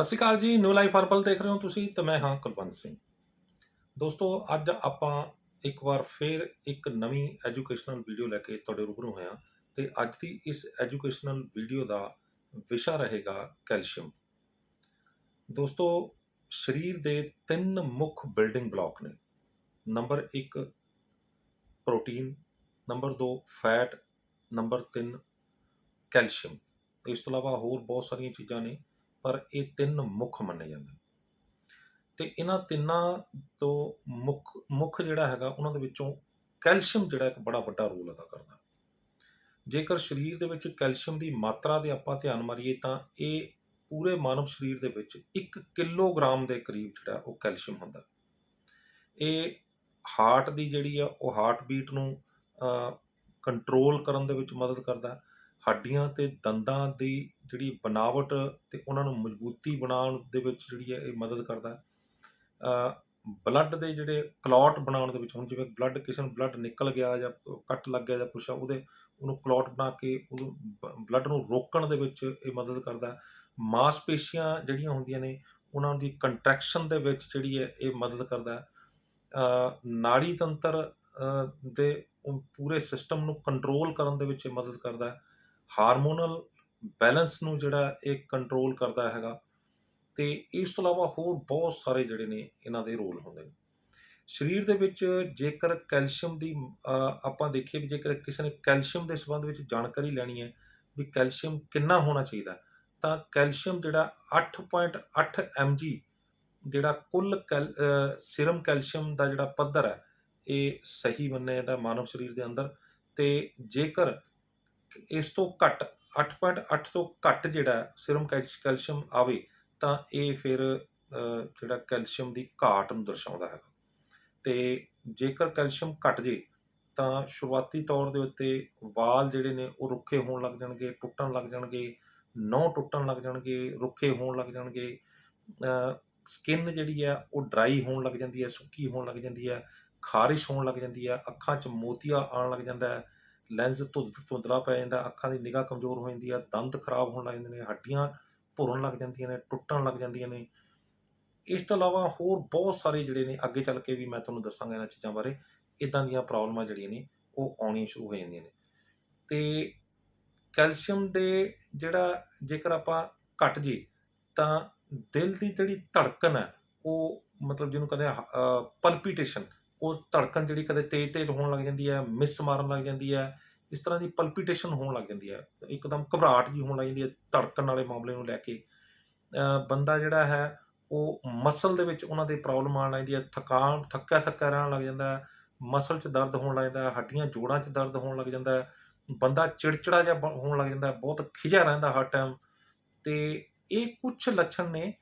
ਸਤਿ ਸ਼੍ਰੀ ਅਕਾਲ ਜੀ new life herbal ਦੇਖ ਰਹੇ ਹੋ ਤੁਸੀਂ ਤੇ ਮੈਂ ਹਾਂ ਕੁਲਵੰਤ ਸਿੰਘ। ਦੋਸਤੋ, ਅੱਜ ਆਪਾਂ ਇੱਕ ਵਾਰ ਫੇਰ ਇੱਕ ਨਵੀਂ ਐਜੂਕੇਸ਼ਨਲ ਵੀਡੀਓ ਲੈ ਕੇ ਤੁਹਾਡੇ ਰੂਬਰੂ ਹੋਇਆ ਤੇ ਅੱਜ ਦੀ ਇਸ ਐਜੂਕੇਸ਼ਨਲ ਵੀਡੀਓ ਦਾ ਵਿਸ਼ਾ ਰਹੇਗਾ ਕੈਲਸ਼ੀਅਮ। ਦੋਸਤੋ, ਸਰੀਰ ਦੇ ਤਿੰਨ ਮੁੱਖ ਬਿਲਡਿੰਗ ਬਲਾਕ ਨੇ। Number 1 protein number 2 fat number 3 calcium. ਇਸ ਤੋਂ ਇਲਾਵਾ ਹੋਰ ਬਹੁਤ ਸਾਰੀਆਂ ਚੀਜ਼ਾਂ ਨੇ। ਪਰ ਇਹ ਤਿੰਨ ਮੁੱਖ ਮੰਨੇ ਜਾਂਦੇ ਨੇ। ਤੇ ਇਹਨਾਂ ਤਿੰਨਾਂ ਤੋਂ ਮੁੱਖ ਮੁੱਖ ਜਿਹੜਾ ਹੈਗਾ, ਉਹਨਾਂ ਦੇ ਵਿੱਚੋਂ ਕੈਲਸ਼ੀਅਮ ਜਿਹੜਾ ਇੱਕ ਬੜਾ ਵੱਡਾ ਰੋਲ ਅਦਾ ਕਰਦਾ। ਜੇਕਰ ਸਰੀਰ ਦੇ ਵਿੱਚ ਕੈਲਸ਼ੀਅਮ ਦੀ ਮਾਤਰਾ ਦੇ ਆਪਾਂ ਧਿਆਨ ਮਾਰੀਏ ਤਾਂ ਇਹ ਪੂਰੇ ਮਾਨਵ ਸਰੀਰ ਦੇ ਵਿੱਚ 1 ਕਿਲੋਗ੍ਰਾਮ ਦੇ ਕਰੀਬ ਜਿਹੜਾ ਉਹ ਕੈਲਸ਼ੀਅਮ ਹੁੰਦਾ। ਇਹ ਹਾਰਟ ਦੀ ਜਿਹੜੀ ਆ, ਉਹ ਹਾਰਟ ਬੀਟ ਨੂੰ ਕੰਟਰੋਲ ਕਰਨ ਦੇ ਵਿੱਚ ਮਦਦ ਕਰਦਾ। ਹੱਡੀਆਂ ਤੇ ਦੰਦਾਂ ਦੀ ਜਿਹੜੀ ਬਣਾਵਟ ਤੇ ਉਹਨਾਂ ਨੂੰ ਮਜ਼ਬੂਤੀ ਬਣਾਉਣ ਦੇ ਵਿੱਚ ਜਿਹੜੀ ਹੈ ਇਹ ਮਦਦ ਕਰਦਾ ਹੈ। ਬਲੱਡ ਦੇ ਜਿਹੜੇ ਕਲੌਟ ਬਣਾਉਣ ਦੇ ਵਿੱਚ ਹੁਣ ਜਿਵੇਂ ਬਲੱਡ ਕਿਸੇ ਨੂੰ ਬਲੱਡ ਨਿਕਲ ਗਿਆ ਜਾਂ ਕੱਟ ਲੱਗ ਗਿਆ ਜਾਂ ਕੁਛ ਆ, ਉਹਦੇ ਉਹਨੂੰ ਕਲੌਟ ਬਣਾ ਕੇ ਉਹਨੂੰ ਬਲੱਡ ਨੂੰ ਰੋਕਣ ਦੇ ਵਿੱਚ ਇਹ ਮਦਦ ਕਰਦਾ ਮਾਸਪੇਸ਼ੀਆਂ ਜਿਹੜੀਆਂ ਹੁੰਦੀਆਂ ਨੇ ਉਹਨਾਂ ਦੀ ਕੰਟਰੈਕਸ਼ਨ ਦੇ ਵਿੱਚ ਜਿਹੜੀ ਹੈ ਇਹ ਮਦਦ ਕਰਦਾ ਨਾੜੀ ਤੰਤਰ ਦੇ ਪੂਰੇ ਸਿਸਟਮ ਨੂੰ ਕੰਟਰੋਲ ਕਰਨ ਦੇ ਵਿੱਚ ਇਹ ਮਦਦ ਕਰਦਾ ਹਾਰਮੋਨਲ ਬੈਲੈਂਸ ਨੂੰ ਜਿਹੜਾ ਇਹ ਕੰਟਰੋਲ ਕਰਦਾ ਹੈਗਾ ਤੇ ਇਸ ਤੋਂ ਇਲਾਵਾ ਹੋਰ ਬਹੁਤ ਸਾਰੇ ਜਿਹੜੇ ਨੇ ਇਹਨਾਂ ਦੇ ਰੋਲ ਹੁੰਦੇ ਨੇ। ਸਰੀਰ ਦੇ ਵਿੱਚ ਜੇਕਰ ਕੈਲਸ਼ੀਅਮ ਦੀ ਆਪਾਂ ਦੇਖੀਏ ਵੀ ਜੇਕਰ ਕਿਸੇ ਨੇ ਕੈਲਸ਼ੀਅਮ ਦੇ ਸੰਬੰਧ ਵਿੱਚ ਜਾਣਕਾਰੀ ਲੈਣੀ ਹੈ ਵੀ ਕੈਲਸ਼ੀਅਮ ਕਿੰਨਾ ਹੋਣਾ ਚਾਹੀਦਾ ਤਾਂ ਕੈਲਸ਼ੀਅਮ ਜਿਹੜਾ 8.8 mg ਜਿਹੜਾ ਕੁੱਲ ਕੈਲ ਸਿਰਮ ਕੈਲਸ਼ੀਅਮ ਦਾ ਜਿਹੜਾ ਪੱਧਰ ਹੈ, ਇਹ ਸਹੀ ਮੰਨਿਆ ਜਾਂਦਾ ਮਾਨਵ ਸਰੀਰ ਦੇ ਅੰਦਰ ਤੇ ਜੇਕਰ ਇਸ ਤੋਂ ਘੱਟ 8.8 ਤੋਂ ਘੱਟ ਜਿਹੜਾ ਸਿਰਮ ਕੈਲਸ਼- ਕੈਲਸ਼ੀਅਮ ਆਵੇ ਤਾਂ ਇਹ ਫਿਰ ਜਿਹੜਾ ਕੈਲਸ਼ੀਅਮ ਦੀ ਘਾਟ ਨੂੰ ਦਰਸਾਉਂਦਾ ਹੈ ਤੇ ਜੇਕਰ ਕੈਲਸ਼ੀਅਮ ਘਟ ਜੇ, ਤਾਂ ਸ਼ੁਰੂਆਤੀ ਤੌਰ ਦੇ ਉੱਤੇ ਵਾਲ ਜਿਹੜੇ ਨੇ ਉਹ ਰੁੱਖੇ ਹੋਣ ਲੱਗ ਜਾਣਗੇ, ਟੁੱਟਣ ਲੱਗ ਜਾਣਗੇ, ਨਹੁੰ ਟੁੱਟਣ ਲੱਗ ਜਾਣਗੇ, ਰੁੱਖੇ ਹੋਣ ਲੱਗ ਜਾਣਗੇ ਸਕਿਨ ਜਿਹੜੀ ਹੈ ਉਹ ਡਰਾਈ ਹੋਣ ਲੱਗ ਜਾਂਦੀ ਹੈ ਸੁੱਕੀ ਹੋਣ ਲੱਗ ਜਾਂਦੀ ਹੈ ਖਾਰਿਸ਼ ਹੋਣ ਲੱਗ ਜਾਂਦੀ ਹੈ ਅੱਖਾਂ 'ਚ ਮੋਤੀਆ ਆਉਣ ਲੱਗ ਜਾਂਦਾ ਹੈ ਲੈਂਸ ਧੁੰਦ ਧੁੰਦਲਾ ਪੈ ਜਾਂਦਾ, ਅੱਖਾਂ ਦੀ ਨਿਗਾਹ ਕਮਜ਼ੋਰ ਹੋ ਜਾਂਦੀ ਹੈ ਦੰਦ ਖਰਾਬ ਹੋਣ ਲੱਗ ਜਾਂਦੇ ਨੇ, ਹੱਡੀਆਂ ਭੁਰਨ ਲੱਗ ਜਾਂਦੀਆਂ ਨੇ, ਟੁੱਟਣ ਲੱਗ ਜਾਂਦੀਆਂ ਨੇ। ਇਸ ਤੋਂ ਇਲਾਵਾ ਹੋਰ ਬਹੁਤ ਸਾਰੇ ਜਿਹੜੇ ਨੇ, ਅੱਗੇ ਚੱਲ ਕੇ ਵੀ ਮੈਂ ਤੁਹਾਨੂੰ ਦੱਸਾਂਗਾ ਇਹਨਾਂ ਚੀਜ਼ਾਂ ਬਾਰੇ ਇਦਾਂ ਦੀਆਂ ਪ੍ਰੋਬਲਮਾਂ ਜਿਹੜੀਆਂ ਨੇ, ਉਹ ਆਉਣੀਆਂ ਸ਼ੁਰੂ ਹੋ ਜਾਂਦੀਆਂ ਨੇ। ਤੇ ਕੈਲਸ਼ੀਅਮ ਦੇ ਜਿਹੜਾ ਜੇਕਰ ਆਪਾਂ ਘਟ ਜੇ, ਤਾਂ ਦਿਲ ਦੀ ਜਿਹੜੀ ਧੜਕਣ ਹੈ ਉਹ ਮਤਲਬ ਜਿਹਨੂੰ ਕਹਿੰਦੇ ਆ ਪਲਪੀਟੇਸ਼ਨ ਉਹ ਧੜਕਣ ਜਿਹੜੀ ਕਦੇ ਤੇਜ਼ ਤੇਜ਼ ਹੋਣ ਲੱਗ ਜਾਂਦੀ ਹੈ, ਮਿਸ ਮਾਰਨ ਲੱਗ ਜਾਂਦੀ ਹੈ, ਇਸ ਤਰ੍ਹਾਂ ਦੀ ਪਲਪੀਟੇਸ਼ਨ ਹੋਣ ਲੱਗ ਜਾਂਦੀ ਹੈ, ਇੱਕਦਮ ਘਬਰਾਹਟ ਜੀ ਹੋਣ ਲੱਗ ਜਾਂਦੀ ਹੈ ਧੜਕਣ ਵਾਲੇ ਮਾਮਲੇ ਨੂੰ ਲੈ ਕੇ। ਬੰਦਾ ਜਿਹੜਾ ਹੈ, ਉਹ ਮਸਲ ਦੇ ਵਿੱਚ ਉਹਨਾਂ ਦੇ ਪ੍ਰੋਬਲਮ ਆਉਣ ਲੱਗਦੀ ਹੈ, ਥਕਾਨ, ਥੱਕਿਆ ਥੱਕਿਆ ਰਹਿਣ ਲੱਗ ਜਾਂਦਾ ਹੈ ਮਸਲ 'ਚ ਦਰਦ ਹੋਣ ਲੱਗ ਜਾਂਦਾ ਹੈ, ਹੱਡੀਆਂ ਜੋੜਾਂ 'ਚ ਦਰਦ ਹੋਣ ਲੱਗ ਜਾਂਦਾ ਹੈ, ਬੰਦਾ ਚਿੜਚਿੜਾ ਜਿਹਾ ਬ- ਹੋਣ ਲੱਗ ਜਾਂਦਾ ਹੈ, ਬਹੁਤ ਖਿਜਾ ਰਹਿੰਦਾ ਹਰ ਟਾਈਮ ਤੇ ਇਹ ਕੁਝ ਲੱਛਣ ਨੇ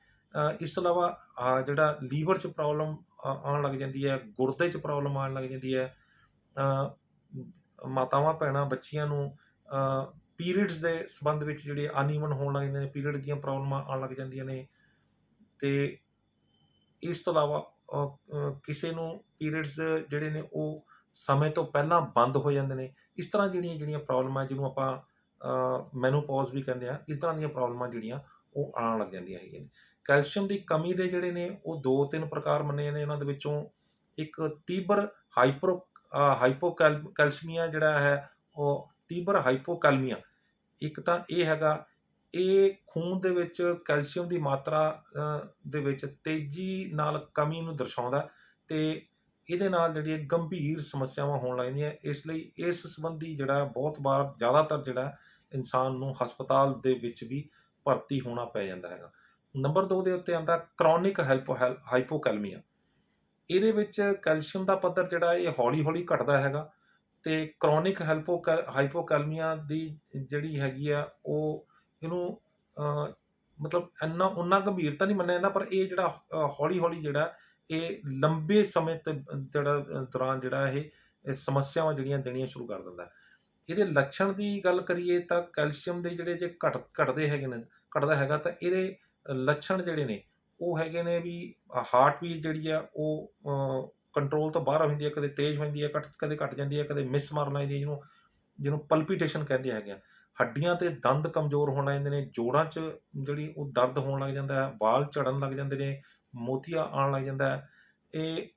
ਇਸ ਤੋਂ ਇਲਾਵਾ ਜਿਹੜਾ ਲੀਵਰ 'ਚ ਪ੍ਰੋਬਲਮ ਆਉਣ ਲੱਗ ਜਾਂਦੀ ਹੈ ਗੁਰਦੇ 'ਚ ਪ੍ਰੋਬਲਮ ਆਉਣ ਲੱਗ ਜਾਂਦੀ ਹੈ। ਮਾਤਾਵਾਂ, ਭੈਣਾਂ, ਬੱਚੀਆਂ ਨੂੰ ਪੀਰੀਅਡਸ ਦੇ ਸੰਬੰਧ ਵਿੱਚ ਜਿਹੜੇ ਅਨਈਵਨ ਹੋਣ ਲੱਗ ਜਾਂਦੇ ਨੇ ਪੀਰੀਅਡ ਦੀਆਂ ਪ੍ਰੋਬਲਮਾਂ ਆਉਣ ਲੱਗ ਜਾਂਦੀਆਂ ਨੇ। ਤੇ ਇਸ ਤੋਂ ਇਲਾਵਾ ਕਿਸੇ ਨੂੰ ਪੀਰੀਅਡਸ ਜਿਹੜੇ ਨੇ, ਉਹ ਸਮੇਂ ਤੋਂ ਪਹਿਲਾਂ ਬੰਦ ਹੋ ਜਾਂਦੇ ਨੇ। ਇਸ ਤਰ੍ਹਾਂ ਜਿਹੜੀਆਂ ਜਿਹੜੀਆਂ ਪ੍ਰੋਬਲਮਾਂ ਜਿਹਨੂੰ ਆਪਾਂ ਮੈਨੋਪੌਜ਼ ਵੀ ਕਹਿੰਦੇ ਆ, ਇਸ ਤਰ੍ਹਾਂ ਦੀਆਂ ਪ੍ਰੋਬਲਮਾਂ ਜਿਹੜੀਆਂ, ਉਹ ਆਉਣ ਲੱਗ ਜਾਂਦੀਆਂ ਹੈਗੀਆਂ ਨੇ। ਕੈਲਸ਼ੀਅਮ ਦੀ ਕਮੀ ਦੇ ਜਿਹੜੇ ਨੇ, ਉਹ ਦੋ ਤਿੰਨ ਪ੍ਰਕਾਰ ਮੰਨੇ ਜਾਂਦੇ ਉਹਨਾਂ ਦੇ ਵਿੱਚੋਂ। ਇੱਕ ਤੀਬਰ ਹਾਈਪਰੋ ਹਾਈਪੋਕੈਲ, ਕੈਲਸ਼ੀਮੀਆ ਜਿਹੜਾ ਹੈ, ਉਹ ਤੀਬਰ ਹਾਈਪੋਕੈਲਮੀਆ। ਇੱਕ ਤਾਂ ਇਹ ਹੈਗਾ, ਇਹ ਖੂਨ ਦੇ ਵਿੱਚ ਕੈਲਸ਼ੀਅਮ ਦੀ ਮਾਤਰਾ ਦੇ ਵਿੱਚ ਤੇਜ਼ੀ ਨਾਲ ਕਮੀ ਨੂੰ ਦਰਸਾਉਂਦਾ ਤੇ ਇਹਦੇ ਨਾਲ ਜਿਹੜੀਆਂ ਗੰਭੀਰ ਸਮੱਸਿਆਵਾਂ ਹੋਣ ਲੱਗਦੀਆਂ ਇਸ ਲਈ ਇਸ ਸੰਬੰਧੀ ਜਿਹੜਾ ਬਹੁਤ ਵਾਰ ਜ਼ਿਆਦਾਤਰ ਜਿਹੜਾ ਇਨਸਾਨ ਨੂੰ ਹਸਪਤਾਲ ਦੇ ਵਿੱਚ ਵੀ ਭਰਤੀ ਹੋਣਾ ਪੈ ਜਾਂਦਾ ਹੈਗਾ। ਨੰਬਰ 2 ਦੇ ਉੱਤੇ ਆਂਦਾ ਕ੍ਰੋਨਿਕ ਹੈਲਪੋ ਹਾਈਪੋਕੈਲਮੀਆ। ਇਹਦੇ ਵਿੱਚ ਕੈਲਸ਼ੀਅਮ ਦਾ ਪੱਧਰ ਜਿਹੜਾ ਇਹ ਹੌਲੀ-ਹੌਲੀ ਘਟਦਾ ਹੈਗਾ ਤੇ ਕ੍ਰੋਨਿਕ ਹੈਲਪੋ ਹਾਈਪੋਕੈਲਮੀਆ ਦੀ ਜਿਹੜੀ ਹੈਗੀ ਆ, ਉਹ ਇਹਨੂੰ ਮਤਲਬ ਇੰਨਾ ਉਨਾ ਗੰਭੀਰਤਾ ਨਹੀਂ ਮੰਨਿਆ ਜਾਂਦਾ, ਪਰ ਇਹ ਜਿਹੜਾ ਹੌਲੀ-ਹੌਲੀ ਜਿਹੜਾ ਇਹ ਲੰਬੇ ਸਮੇਂ ਤੇ, ਜਿਹੜਾ ਦੌਰਾਨ ਜਿਹੜਾ ਇਹ ਸਮੱਸਿਆਵਾਂ ਜਿਹੜੀਆਂ ਦੇਣੀਆਂ ਸ਼ੁਰੂ ਕਰ ਦਿੰਦਾ। ਇਹਦੇ ਲੱਛਣ ਦੀ ਗੱਲ ਕਰੀਏ ਤਾਂ ਕੈਲਸ਼ੀਅਮ ਦੇ ਜਿਹੜੇ ਜੇ ਘਟ ਘਟਦੇ ਹੈਗੇ ਨੇ, ਘਟਦਾ ਹੈਗਾ ਤਾਂ ਇਹਦੇ ਲੱਛਣ ਜਿਹੜੇ ਨੇ, ਉਹ ਹੈਗੇ ਨੇ ਵੀ ਹਾਰਟ ਬੀਟ ਜਿਹੜੀ ਆ, ਉਹ ਕੰਟਰੋਲ ਤੋਂ ਬਾਹਰ ਹੋ ਹੈ ਕਦੇ ਤੇਜ਼ ਹੋ ਜਾਂਦੀ ਹੈ ਘਟ, ਕਦੇ ਘਟ ਜਾਂਦੀ ਹੈ ਕਦੇ ਮਿਸ ਮਾਰਨ ਲੱਗ ਹੈ ਜਿਹਨੂੰ ਜਿਹਨੂੰ ਪਲਪੀਟੇਸ਼ਨ ਕਹਿੰਦੇ ਹੈਗੇ ਆ। ਹੱਡੀਆਂ ਤੇ ਦੰਦ ਕਮਜ਼ੋਰ ਹੋਣ ਲੱਗ ਜਾਂਦੇ ਨੇ, ਜੋੜਾਂ 'ਚ ਜਿਹੜੀ ਉਹ ਦਰਦ ਹੋਣ ਲੱਗ ਜਾਂਦਾ ਹੈ ਵਾਲ ਝੜਨ ਲੱਗ ਜਾਂਦੇ ਨੇ, ਮੋਤੀਆ ਆਉਣ ਲੱਗ ਜਾਂਦਾ। ਹੈ ਇਹ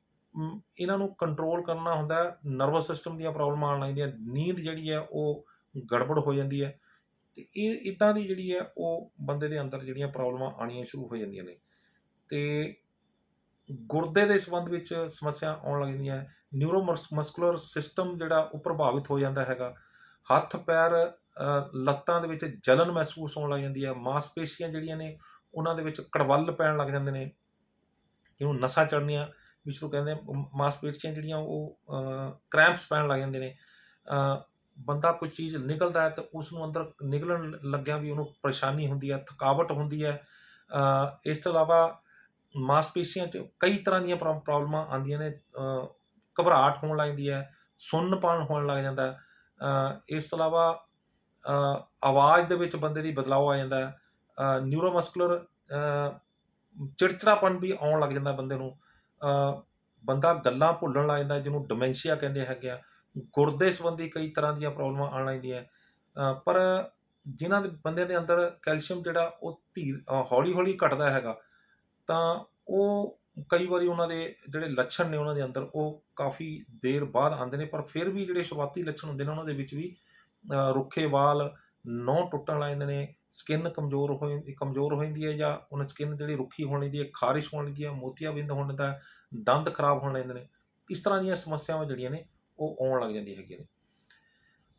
ਇਹਨਾਂ ਨੂੰ ਕੰਟਰੋਲ ਕਰਨਾ ਹੁੰਦਾ ਨਰਵਸ ਸਿਸਟਮ ਦੀਆਂ ਪ੍ਰੋਬਲਮਾਂ ਆਉਣ ਲੱਗਦੀਆਂ, ਨੀਂਦ ਜਿਹੜੀ ਹੈ ਉਹ ਗੜਬੜ ਹੋ ਜਾਂਦੀ ਹੈ ਤੇ ਇਹ ਇਦਾਂ ਦੀ ਜਿਹੜੀ ਹੈ, ਉਹ ਬੰਦੇ ਦੇ ਅੰਦਰ ਜਿਹੜੀਆਂ ਪ੍ਰੋਬਲਮਾਂ ਆਉਣੀਆਂ ਸ਼ੁਰੂ ਹੋ ਜਾਂਦੀਆਂ ਨੇ। ਤੇ ਗੁਰਦੇ ਦੇ ਸੰਬੰਧ ਵਿੱਚ ਸਮੱਸਿਆ ਆਉਣ ਲੱਗ ਜਾਂਦੀਆਂ ਨਿਊਰੋ ਮਸਕੂਲਰ ਸਿਸਟਮ ਜਿਹੜਾ, ਉਹ ਪ੍ਰਭਾਵਿਤ ਹੋ ਜਾਂਦਾ ਹੈਗਾ। ਹੱਥ, ਪੈਰ ਲੱਤਾਂ ਦੇ ਵਿੱਚ ਜਲਨ ਮਹਿਸੂਸ ਹੋਣ ਲੱਗ ਜਾਂਦੀ ਹੈ। ਮਾਸਪੇਸ਼ੀਆਂ ਜਿਹੜੀਆਂ ਨੇ, ਉਹਨਾਂ ਦੇ ਵਿੱਚ ਕੜਵੱਲ ਪੈਣ ਲੱਗ ਜਾਂਦੇ ਨੇ। ਜਿਹਨੂੰ ਨਸਾਂ ਚੜਨੀਆਂ ਵਿੱਚ ਨੂੰ ਕਹਿੰਦੇ ਮਾਸਪੇਸ਼ੀਆਂ ਜਿਹੜੀਆਂ, ਉਹ ਕ੍ਰੈਂਪਸ ਪੈਣ ਲੱਗ ਜਾਂਦੇ ਨੇ। ਬੰਦਾ ਕੋਈ ਚੀਜ਼ ਨਿਕਲਦਾ ਹੈ ਤਾਂ ਉਸ ਨੂੰ ਅੰਦਰ ਨਿਕਲਣ ਲੱਗਿਆ ਵੀ ਉਹਨੂੰ ਪਰੇਸ਼ਾਨੀ ਹੁੰਦੀ ਹੈ, ਥਕਾਵਟ ਹੁੰਦੀ ਹੈ। ਇਸ ਤੋਂ ਇਲਾਵਾ ਮਾਸਪੇਸ਼ੀਆਂ 'ਚ ਕਈ ਤਰ੍ਹਾਂ ਦੀਆਂ ਪ੍ਰੋ- ਪ੍ਰੋਬਲਮਾਂ ਆਉਂਦੀਆਂ ਨੇ। ਘਬਰਾਹਟ ਹੋਣ ਲੱਗਦੀ ਹੈ, ਸੁੰਨਪਣ ਹੋਣ ਲੱਗ ਜਾਂਦਾ ਇਸ ਤੋਂ ਇਲਾਵਾ ਆਵਾਜ਼ ਦੇ ਵਿੱਚ ਬੰਦੇ ਦੀ ਬਦਲਾਅ ਆ ਜਾਂਦਾ ਹੈ। ਨਿਊਰੋਮਸਕੂਲਰ ਚਿੜਚਿੜਾਪਨ ਵੀ ਆਉਣ ਲੱਗ ਜਾਂਦਾ ਬੰਦੇ ਨੂੰ। ਬੰਦਾ ਗੱਲਾਂ ਭੁੱਲਣ ਲੱਗ ਜਾਂਦਾ ਜਿਹਨੂੰ ਡਿਮੈਂਸ਼ੀਆ ਕਹਿੰਦੇ ਹੈਗੇ ਆ। ਗੁਰਦੇ ਸੰਬੰਧੀ ਕਈ ਤਰ੍ਹਾਂ ਦੀਆਂ ਪ੍ਰੋਬਲਮਾਂ ਆਉਣ ਲੱਗਦੀਆਂ ਪਰ ਜਿਨ੍ਹਾਂ ਦੇ ਬੰਦਿਆਂ ਦੇ ਅੰਦਰ ਕੈਲਸ਼ੀਅਮ ਜਿਹੜਾ ਉਹ ਧੀਰ ਹੌਲੀ ਹੌਲੀ ਘਟਦਾ ਹੈਗਾ, ਤਾਂ ਉਹ ਕਈ ਵਾਰੀ ਉਹਨਾਂ ਦੇ ਜਿਹੜੇ ਲੱਛਣ ਨੇ ਉਹਨਾਂ ਦੇ ਅੰਦਰ ਉਹ ਕਾਫੀ ਦੇਰ ਬਾਅਦ ਆਉਂਦੇ ਨੇ, ਪਰ ਫਿਰ ਵੀ ਜਿਹੜੇ ਸ਼ੁਰੂਆਤੀ ਲੱਛਣ ਹੁੰਦੇ ਨੇ ਉਹਨਾਂ ਦੇ ਵਿੱਚ ਵੀ ਰੁੱਖੇ ਵਾਲ ਨਹੁੰ ਟੁੱਟਣ ਲੱਗ ਜਾਂਦੇ ਨੇ, ਸਕਿਨ ਕਮਜ਼ੋਰ ਹੋ ਜਾਂਦੀ, ਕਮਜ਼ੋਰ ਹੋ ਜਾਂਦੀ ਹੈ ਜਾਂ ਉਹਨਾਂ ਸਕਿਨ ਜਿਹੜੀ ਰੁੱਖੀ ਹੋਣ ਦੀ ਹੈ, ਖਾਰਿਸ਼ ਹੋਣ ਲੱਗੀ ਹੈ ਮੋਤੀਆਬਿੰਦ ਹੋਣ ਦਾ ਦੰਦ ਖਰਾਬ ਹੋਣ ਲੈਂਦੇ ਨੇ। ਇਸ ਤਰ੍ਹਾਂ ਦੀਆਂ ਸਮੱਸਿਆਵਾਂ ਜਿਹੜੀਆਂ ਨੇ ਉਹ ਆਉਣ ਲੱਗ ਜਾਂਦੀਆਂ ਹੈਗੀਆਂ ਨੇ।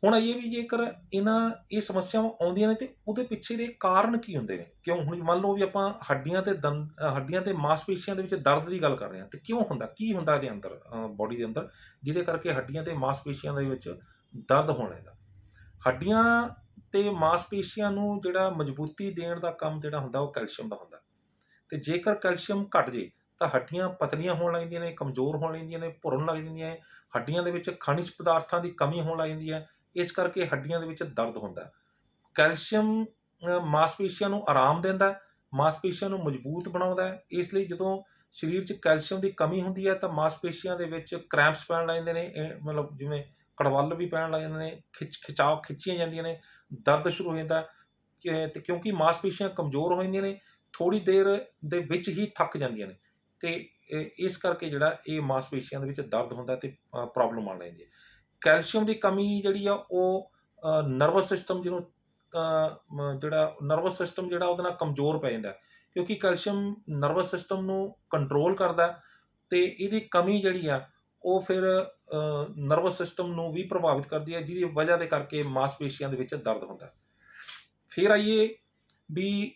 ਹੁਣ ਆਈਏ ਵੀ ਜੇਕਰ ਇਹਨਾਂ, ਇਹ ਸਮੱਸਿਆਵਾਂ ਆਉਂਦੀਆਂ ਨੇ ਤੇ ਉਹਦੇ ਪਿੱਛੇ ਦੇ ਕਾਰਨ ਕੀ ਹੁੰਦੇ ਨੇ? ਕਿਉਂ ਹੁਣ ਮੰਨ ਲਓ ਵੀ ਆਪਾਂ ਹੱਡੀਆਂ ਤੇ ਦੰਦ ਹੱਡੀਆਂ ਤੇ ਮਾਸਪੇਸ਼ੀਆਂ ਦੇ ਵਿੱਚ ਦਰਦ ਦੀ ਗੱਲ ਕਰ ਰਹੇ ਹਾਂ, ਤੇ ਕਿਉਂ ਹੁੰਦਾ? ਕੀ ਹੁੰਦਾ ਇਹਦੇ ਅੰਦਰ ਬਾਡੀ ਦੇ ਅੰਦਰ, ਜਿਹਦੇ ਕਰਕੇ ਹੱਡੀਆਂ ਤੇ ਮਾਸਪੇਸ਼ੀਆਂ ਦੇ ਵਿੱਚ ਦਰਦ ਹੋਣ ਲੱਗਦਾ ਹੱਡੀਆਂ ਤੇ ਮਾਸਪੇਸ਼ੀਆਂ ਨੂੰ ਜਿਹੜਾ ਮਜ਼ਬੂਤੀ ਦੇਣ ਦਾ ਕੰਮ ਜਿਹੜਾ ਹੁੰਦਾ, ਉਹ ਕੈਲਸ਼ੀਅਮ ਦਾ ਹੁੰਦਾ। ਤੇ ਜੇਕਰ ਕੈਲਸ਼ੀਅਮ ਘਟ ਜੇ, ਤਾਂ ਹੱਡੀਆਂ ਪਤਲੀਆਂ ਹੋਣ ਲੱਗਦੀਆਂ ਨੇ, ਕਮਜ਼ੋਰ ਹੋਣ ਲੱਗਦੀਆਂ ਨੇ, ਭੁਰਨ ਲੱਗ ਜਾਂਦੀਆਂ ਨੇ ਹੱਡੀਆਂ ਦੇ ਵਿੱਚ ਖਣਿਜ ਪਦਾਰਥਾਂ ਦੀ ਕਮੀ ਹੋਣ ਲੱਗ ਜਾਂਦੀ ਹੈ ਇਸ ਕਰਕੇ ਹੱਡੀਆਂ ਦੇ ਵਿੱਚ ਦਰਦ ਹੁੰਦਾ ਕੈਲਸ਼ੀਅਮ ਮਾਸਪੇਸ਼ੀਆਂ ਨੂੰ ਆਰਾਮ ਦਿੰਦਾ ਹੈ, ਮਾਸਪੇਸ਼ੀਆਂ ਨੂੰ ਮਜ਼ਬੂਤ ਬਣਾਉਂਦਾ ਹੈ ਇਸ ਲਈ ਜਦੋਂ ਸਰੀਰ 'ਚ ਕੈਲਸ਼ੀਅਮ ਦੀ ਕਮੀ ਹੁੰਦੀ ਹੈ ਤਾਂ ਮਾਸਪੇਸ਼ੀਆਂ ਦੇ ਵਿੱਚ ਕ੍ਰੈਂਪਸ ਪੈਣ ਲੱਗ ਜਾਂਦੇ ਨੇ ਮਤਲਬ ਜਿਵੇਂ ਕੜਵੱਲ ਵੀ ਪੈਣ ਲੱਗ ਜਾਂਦੇ ਨੇ ਖਿੱਚ ਖਿਚਾਓ ਖਿੱਚੀਆਂ ਜਾਂਦੀਆਂ ਨੇ ਦਰਦ ਸ਼ੁਰੂ ਹੋ ਜਾਂਦਾ ਕਿ- ਤੇ ਕਿਉਂਕਿ ਮਾਸਪੇਸ਼ੀਆਂ ਕਮਜ਼ੋਰ ਹੋ ਜਾਂਦੀਆਂ ਨੇ ਥੋੜੀ ਦੇਰ ਦੇ ਵਿੱਚ ਹੀ ਥੱਕ ਜਾਂਦੀਆਂ ਨੇ ਤੇ ਇਸ ਕਰਕੇ ਜਿਹੜਾ ਇਹ ਮਾਸਪੇਸ਼ੀਆਂ ਦੇ ਵਿੱਚ ਦਰਦ ਹੁੰਦਾ ਤੇ ਪ੍ਰੋਬਲਮ ਆਉਣ ਲੱਗ ਹੈ ਕੈਲਸ਼ੀਅਮ ਦੀ ਕਮੀ ਜਿਹੜੀ ਆ, ਉਹ ਨਰਵਸ ਸਿਸਟਮ ਜਿਹਨੂੰ ਜਿਹੜਾ ਨਰਵਸ ਸਿਸਟਮ ਜਿਹੜਾ ਉਹਦੇ ਨਾਲ ਕਮਜ਼ੋਰ ਪੈ ਜਾਂਦਾ ਕਿਉਂਕਿ ਕੈਲਸ਼ੀਅਮ ਨਰਵਸ ਸਿਸਟਮ ਨੂੰ ਕੰਟਰੋਲ ਕਰਦਾ ਹੈ ਤੇ ਇਹਦੀ ਕਮੀ ਜਿਹੜੀ ਆ, ਉਹ ਫਿਰ ਨਰਵਸ ਸਿਸਟਮ ਨੂੰ ਵੀ ਪ੍ਰਭਾਵਿਤ ਕਰਦੀ ਹੈ, ਜਿਹਦੀ ਵਜ੍ਹਾ ਦੇ ਕਰਕੇ ਮਾਸਪੇਸ਼ੀਆਂ ਦੇ ਵਿੱਚ ਦਰਦ ਹੁੰਦਾ ਫਿਰ ਆਈਏ ਵੀ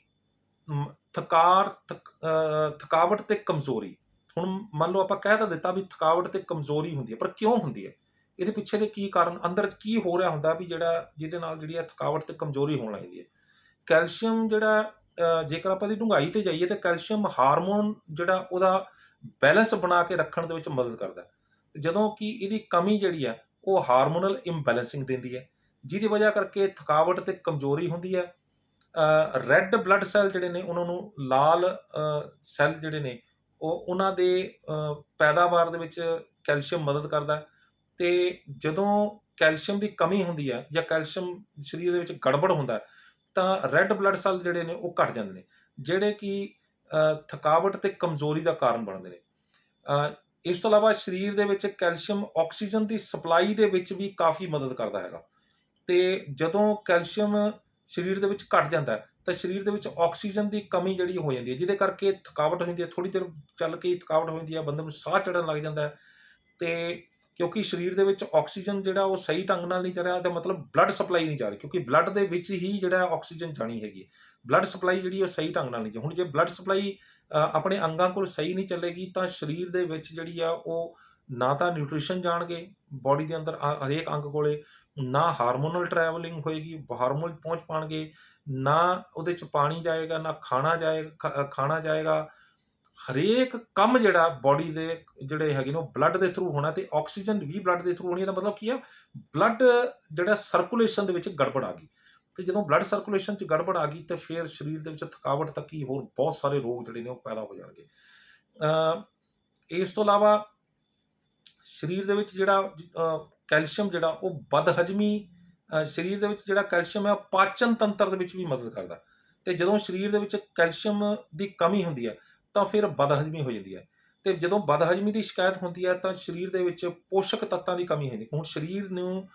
ਥਕਾਰ, ਥਕ- ਥਕਾਵਟ ਤੇ ਕਮਜ਼ੋਰੀ। ਹੁਣ ਮੰਨ ਲਓ ਆਪਾਂ ਕਹਿ ਤਾਂ ਦਿੱਤਾ ਵੀ ਥਕਾਵਟ ਤੇ ਕਮਜ਼ੋਰੀ ਹੁੰਦੀ ਹੈ, ਪਰ ਕਿਉਂ ਹੁੰਦੀ ਹੈ? ਇਹਦੇ ਪਿੱਛੇ ਦੇ ਕੀ ਕਾਰਨ, ਅੰਦਰ ਕੀ ਹੋ ਰਿਹਾ ਹੁੰਦਾ ਵੀ ਜਿਹੜਾ, ਜਿਹਦੇ ਨਾਲ ਜਿਹੜੀ ਹੈ ਥਕਾਵਟ ਤੇ ਕਮਜ਼ੋਰੀ ਹੋਣ ਲੱਗਦੀ ਹੈ? ਕੈਲਸ਼ੀਅਮ ਜਿਹੜਾ ਜੇਕਰ ਆਪਾਂ ਦੀ ਡੂੰਘਾਈ ਤੇ ਜਾਈਏ ਤਾਂ ਕੈਲਸ਼ੀਅਮ ਹਾਰਮੋਨ ਜਿਹੜਾ ਉਹਦਾ ਬੈਲੈਂਸ ਬਣਾ ਕੇ ਰੱਖਣ ਦੇ ਵਿੱਚ ਮਦਦ ਕਰਦਾ ਜਦੋਂ ਕਿ ਇਹਦੀ ਕਮੀ ਜਿਹੜੀ ਹੈ, ਉਹ ਹਾਰਮੋਨਲ ਇੰਬੈਲੈਂਸਿੰਗ ਦਿੰਦੀ ਹੈ, ਜਿਹਦੀ ਵਜ੍ਹਾ ਕਰਕੇ ਥਕਾਵਟ ਤੇ ਕਮਜ਼ੋਰੀ ਹੁੰਦੀ ਹੈ। ਰੈੱਡ ਬਲੱਡ ਸੈੱਲ ਜਿਹੜੇ ਨੇ, ਉਹਨਾਂ ਨੂੰ ਲਾਲ ਸੈੱਲ ਜਿਹੜੇ ਨੇ ਉਹ ਉਹਨਾਂ ਦੇ ਪੈਦਾਵਾਰ ਦੇ ਵਿੱਚ ਕੈਲਸ਼ੀਅਮ ਮਦਦ ਕਰਦਾ ਹੈ ਤੇ ਜਦੋਂ ਕੈਲਸ਼ੀਅਮ ਦੀ ਕਮੀ ਹੁੰਦੀ ਹੈ ਜਾਂ ਕੈਲਸ਼ੀਅਮ ਸਰੀਰ ਦੇ ਵਿੱਚ ਗੜਬੜ ਹੁੰਦਾ ਤਾਂ ਰੈੱਡ ਬਲੱਡ ਸੈੱਲ ਜਿਹੜੇ ਨੇ ਉਹ ਘਟ ਜਾਂਦੇ ਨੇ, ਜਿਹੜੇ ਕਿ ਥਕਾਵਟ ਤੇ ਕਮਜ਼ੋਰੀ ਦਾ ਕਾਰਨ ਬਣਦੇ ਨੇ। ਇਸ ਤੋਂ ਇਲਾਵਾ ਸਰੀਰ ਦੇ ਵਿੱਚ ਕੈਲਸ਼ੀਅਮ ਆਕਸੀਜਨ ਦੀ ਸਪਲਾਈ ਦੇ ਵਿੱਚ ਵੀ ਕਾਫੀ ਮਦਦ ਕਰਦਾ ਹੈਗਾ। ਤੇ ਜਦੋਂ ਕੈਲਸ਼ੀਅਮ ਸਰੀਰ ਦੇ ਵਿੱਚ ਘਟ ਜਾਂਦਾ ਤਾਂ ਸਰੀਰ ਦੇ ਵਿੱਚ ਆਕਸੀਜਨ ਦੀ ਕਮੀ ਜਿਹੜੀ ਹੋ ਜਾਂਦੀ ਹੈ, ਜਿਹਦੇ ਕਰਕੇ ਥਕਾਵਟ ਹੋ ਜਾਂਦੀ ਹੈ ਥੋੜੀ ਦੇਰ ਚੱਲ ਕੇ ਥਕਾਵਟ ਹੋ ਜਾਂਦੀ ਹੈ, ਬੰਦੇ ਨੂੰ ਸਾਹ ਚੜਨ ਲੱਗ ਜਾਂਦਾ ਹੈ। ਤੇ ਕਿਉਂਕਿ ਸਰੀਰ ਦੇ ਵਿੱਚ ਆਕਸੀਜਨ ਜਿਹੜਾ ਉਹ ਸਹੀ ਢੰਗ ਨਾਲ ਨਹੀਂ ਜਾ ਰਿਹਾ ਤਾਂ ਮਤਲਬ ਬਲੱਡ ਸਪਲਾਈ ਨਹੀਂ ਜਾ ਰਹੀ, ਕਿਉਂਕਿ ਬਲੱਡ ਦੇ ਵਿੱਚ ਹੀ ਜਿਹੜਾ ਆਕਸੀਜਨ ਜਾਣੀ ਹੈਗੀ ਬਲੱਡ ਸਪਲਾਈ ਜਿਹੜੀ ਉਹ ਸਹੀ ਢੰਗ ਨਾਲ ਨਹੀਂ ਜਾ ਹੁਣ ਜੇ ਬਲੱਡ ਸਪਲਾਈ ਆਪਣੇ ਅੰਗਾਂ ਕੋਲ ਸਹੀ ਨਹੀਂ ਚੱਲੇਗੀ ਤਾਂ ਸਰੀਰ ਦੇ ਵਿੱਚ ਜਿਹੜੀ ਆ ਉਹ ਨਾ ਤਾਂ ਨਿਊਟ੍ਰੀਸ਼ਨ ਜਾਣਗੇ ਬਾਡੀ ਦੇ ਅੰਦਰ ਹਰੇਕ ਅੰਗ ਕੋਲੇ ਨਾ ਹਾਰਮੋਨਲ ਟਰੈਵਲਿੰਗ ਹੋਏਗੀ, ਹਾਰਮੋਨ ਪਹੁੰਚ ਪਾਣਗੇ, ਨਾ ਉਹਦੇ ਚ ਪਾਣੀ ਜਾਏਗਾ, ਨਾ ਖਾਣਾ ਜਾਏਗਾ ਖਾ- ਖਾਣਾ ਜਾਏਗਾ। ਹਰੇਕ ਕੰਮ ਜਿਹੜਾ ਬਾਡੀ ਦੇ ਜਿਹੜੇ ਹੈਗੇ ਨੇ ਬਲੱਡ ਦੇ ਥਰੂ ਹੋਣਾ ਤੇ ਆਕਸੀਜਨ ਵੀ ਬਲੱਡ ਦੇ ਥਰੂ ਹੋਣੀ ਇਹਦਾ ਮਤਲਬ ਕੀ ਆ? ਬਲੱਡ ਜਿਹੜਾ ਸਰਕੂਲੇਸ਼ਨ ਦੇ ਵਿੱਚ ਗੜਬੜ ਆ ਗਈ। ਤੇ ਜਦੋਂ ਬਲੱਡ ਸਰਕੂਲੇਸ਼ਨ 'ਚ ਗੜਬੜ ਆ ਗਈ ਤੇ ਫਿਰ ਸਰੀਰ ਦੇ ਵਿੱਚ ਥਕਾਵਟ ਤੱਕ ਹੀ ਹੋਰ ਬਹੁਤ ਸਾਰੇ ਰੋਗ ਜਿਹੜੇ ਨੇ ਉਹ ਪੈਦਾ ਹੋ ਜਾਣਗੇ। ਅ, ਇਸ ਤੋਂ ਇਲਾਵਾ ਸਰੀਰ ਦੇ ਵਿੱਚ ਜਿਹੜਾ ਕੈਲਸ਼ੀਅਮ ਜਿਹੜਾ ਉਹ ਬਦਹਜਮੀ ਅ, ਸਰੀਰ ਦੇ ਵਿੱਚ ਜਿਹੜਾ ਕੈਲਸ਼ੀਅਮ ਹੈ ਪਾਚਨ ਤੰਤਰ ਦੇ ਵਿੱਚ ਵੀ ਮਦਦ ਕਰਦਾ। ਤੇ ਜਦੋਂ ਸਰੀਰ ਦੇ ਵਿੱਚ ਕੈਲਸ਼ੀਅਮ ਦੀ ਕਮੀ ਹੁੰਦੀ ਹੈ ਤਾਂ ਫਿਰ ਬਦਹਜ਼ਮੀ ਹੋ ਜਾਂਦੀ ਹੈ। ਤੇ ਜਦੋਂ ਬਦਹਜ਼ਮੀ ਦੀ ਸ਼ਿਕਾਇਤ ਹੁੰਦੀ ਹੈ ਤਾਂ ਸਰੀਰ ਦੇ ਵਿੱਚ ਪੋਸ਼ਕ ਤੱਤਾਂ ਦੀ ਕਮੀ ਹੁੰਦੀ ਹੁਣ ਸਰੀਰ ਨੂੰ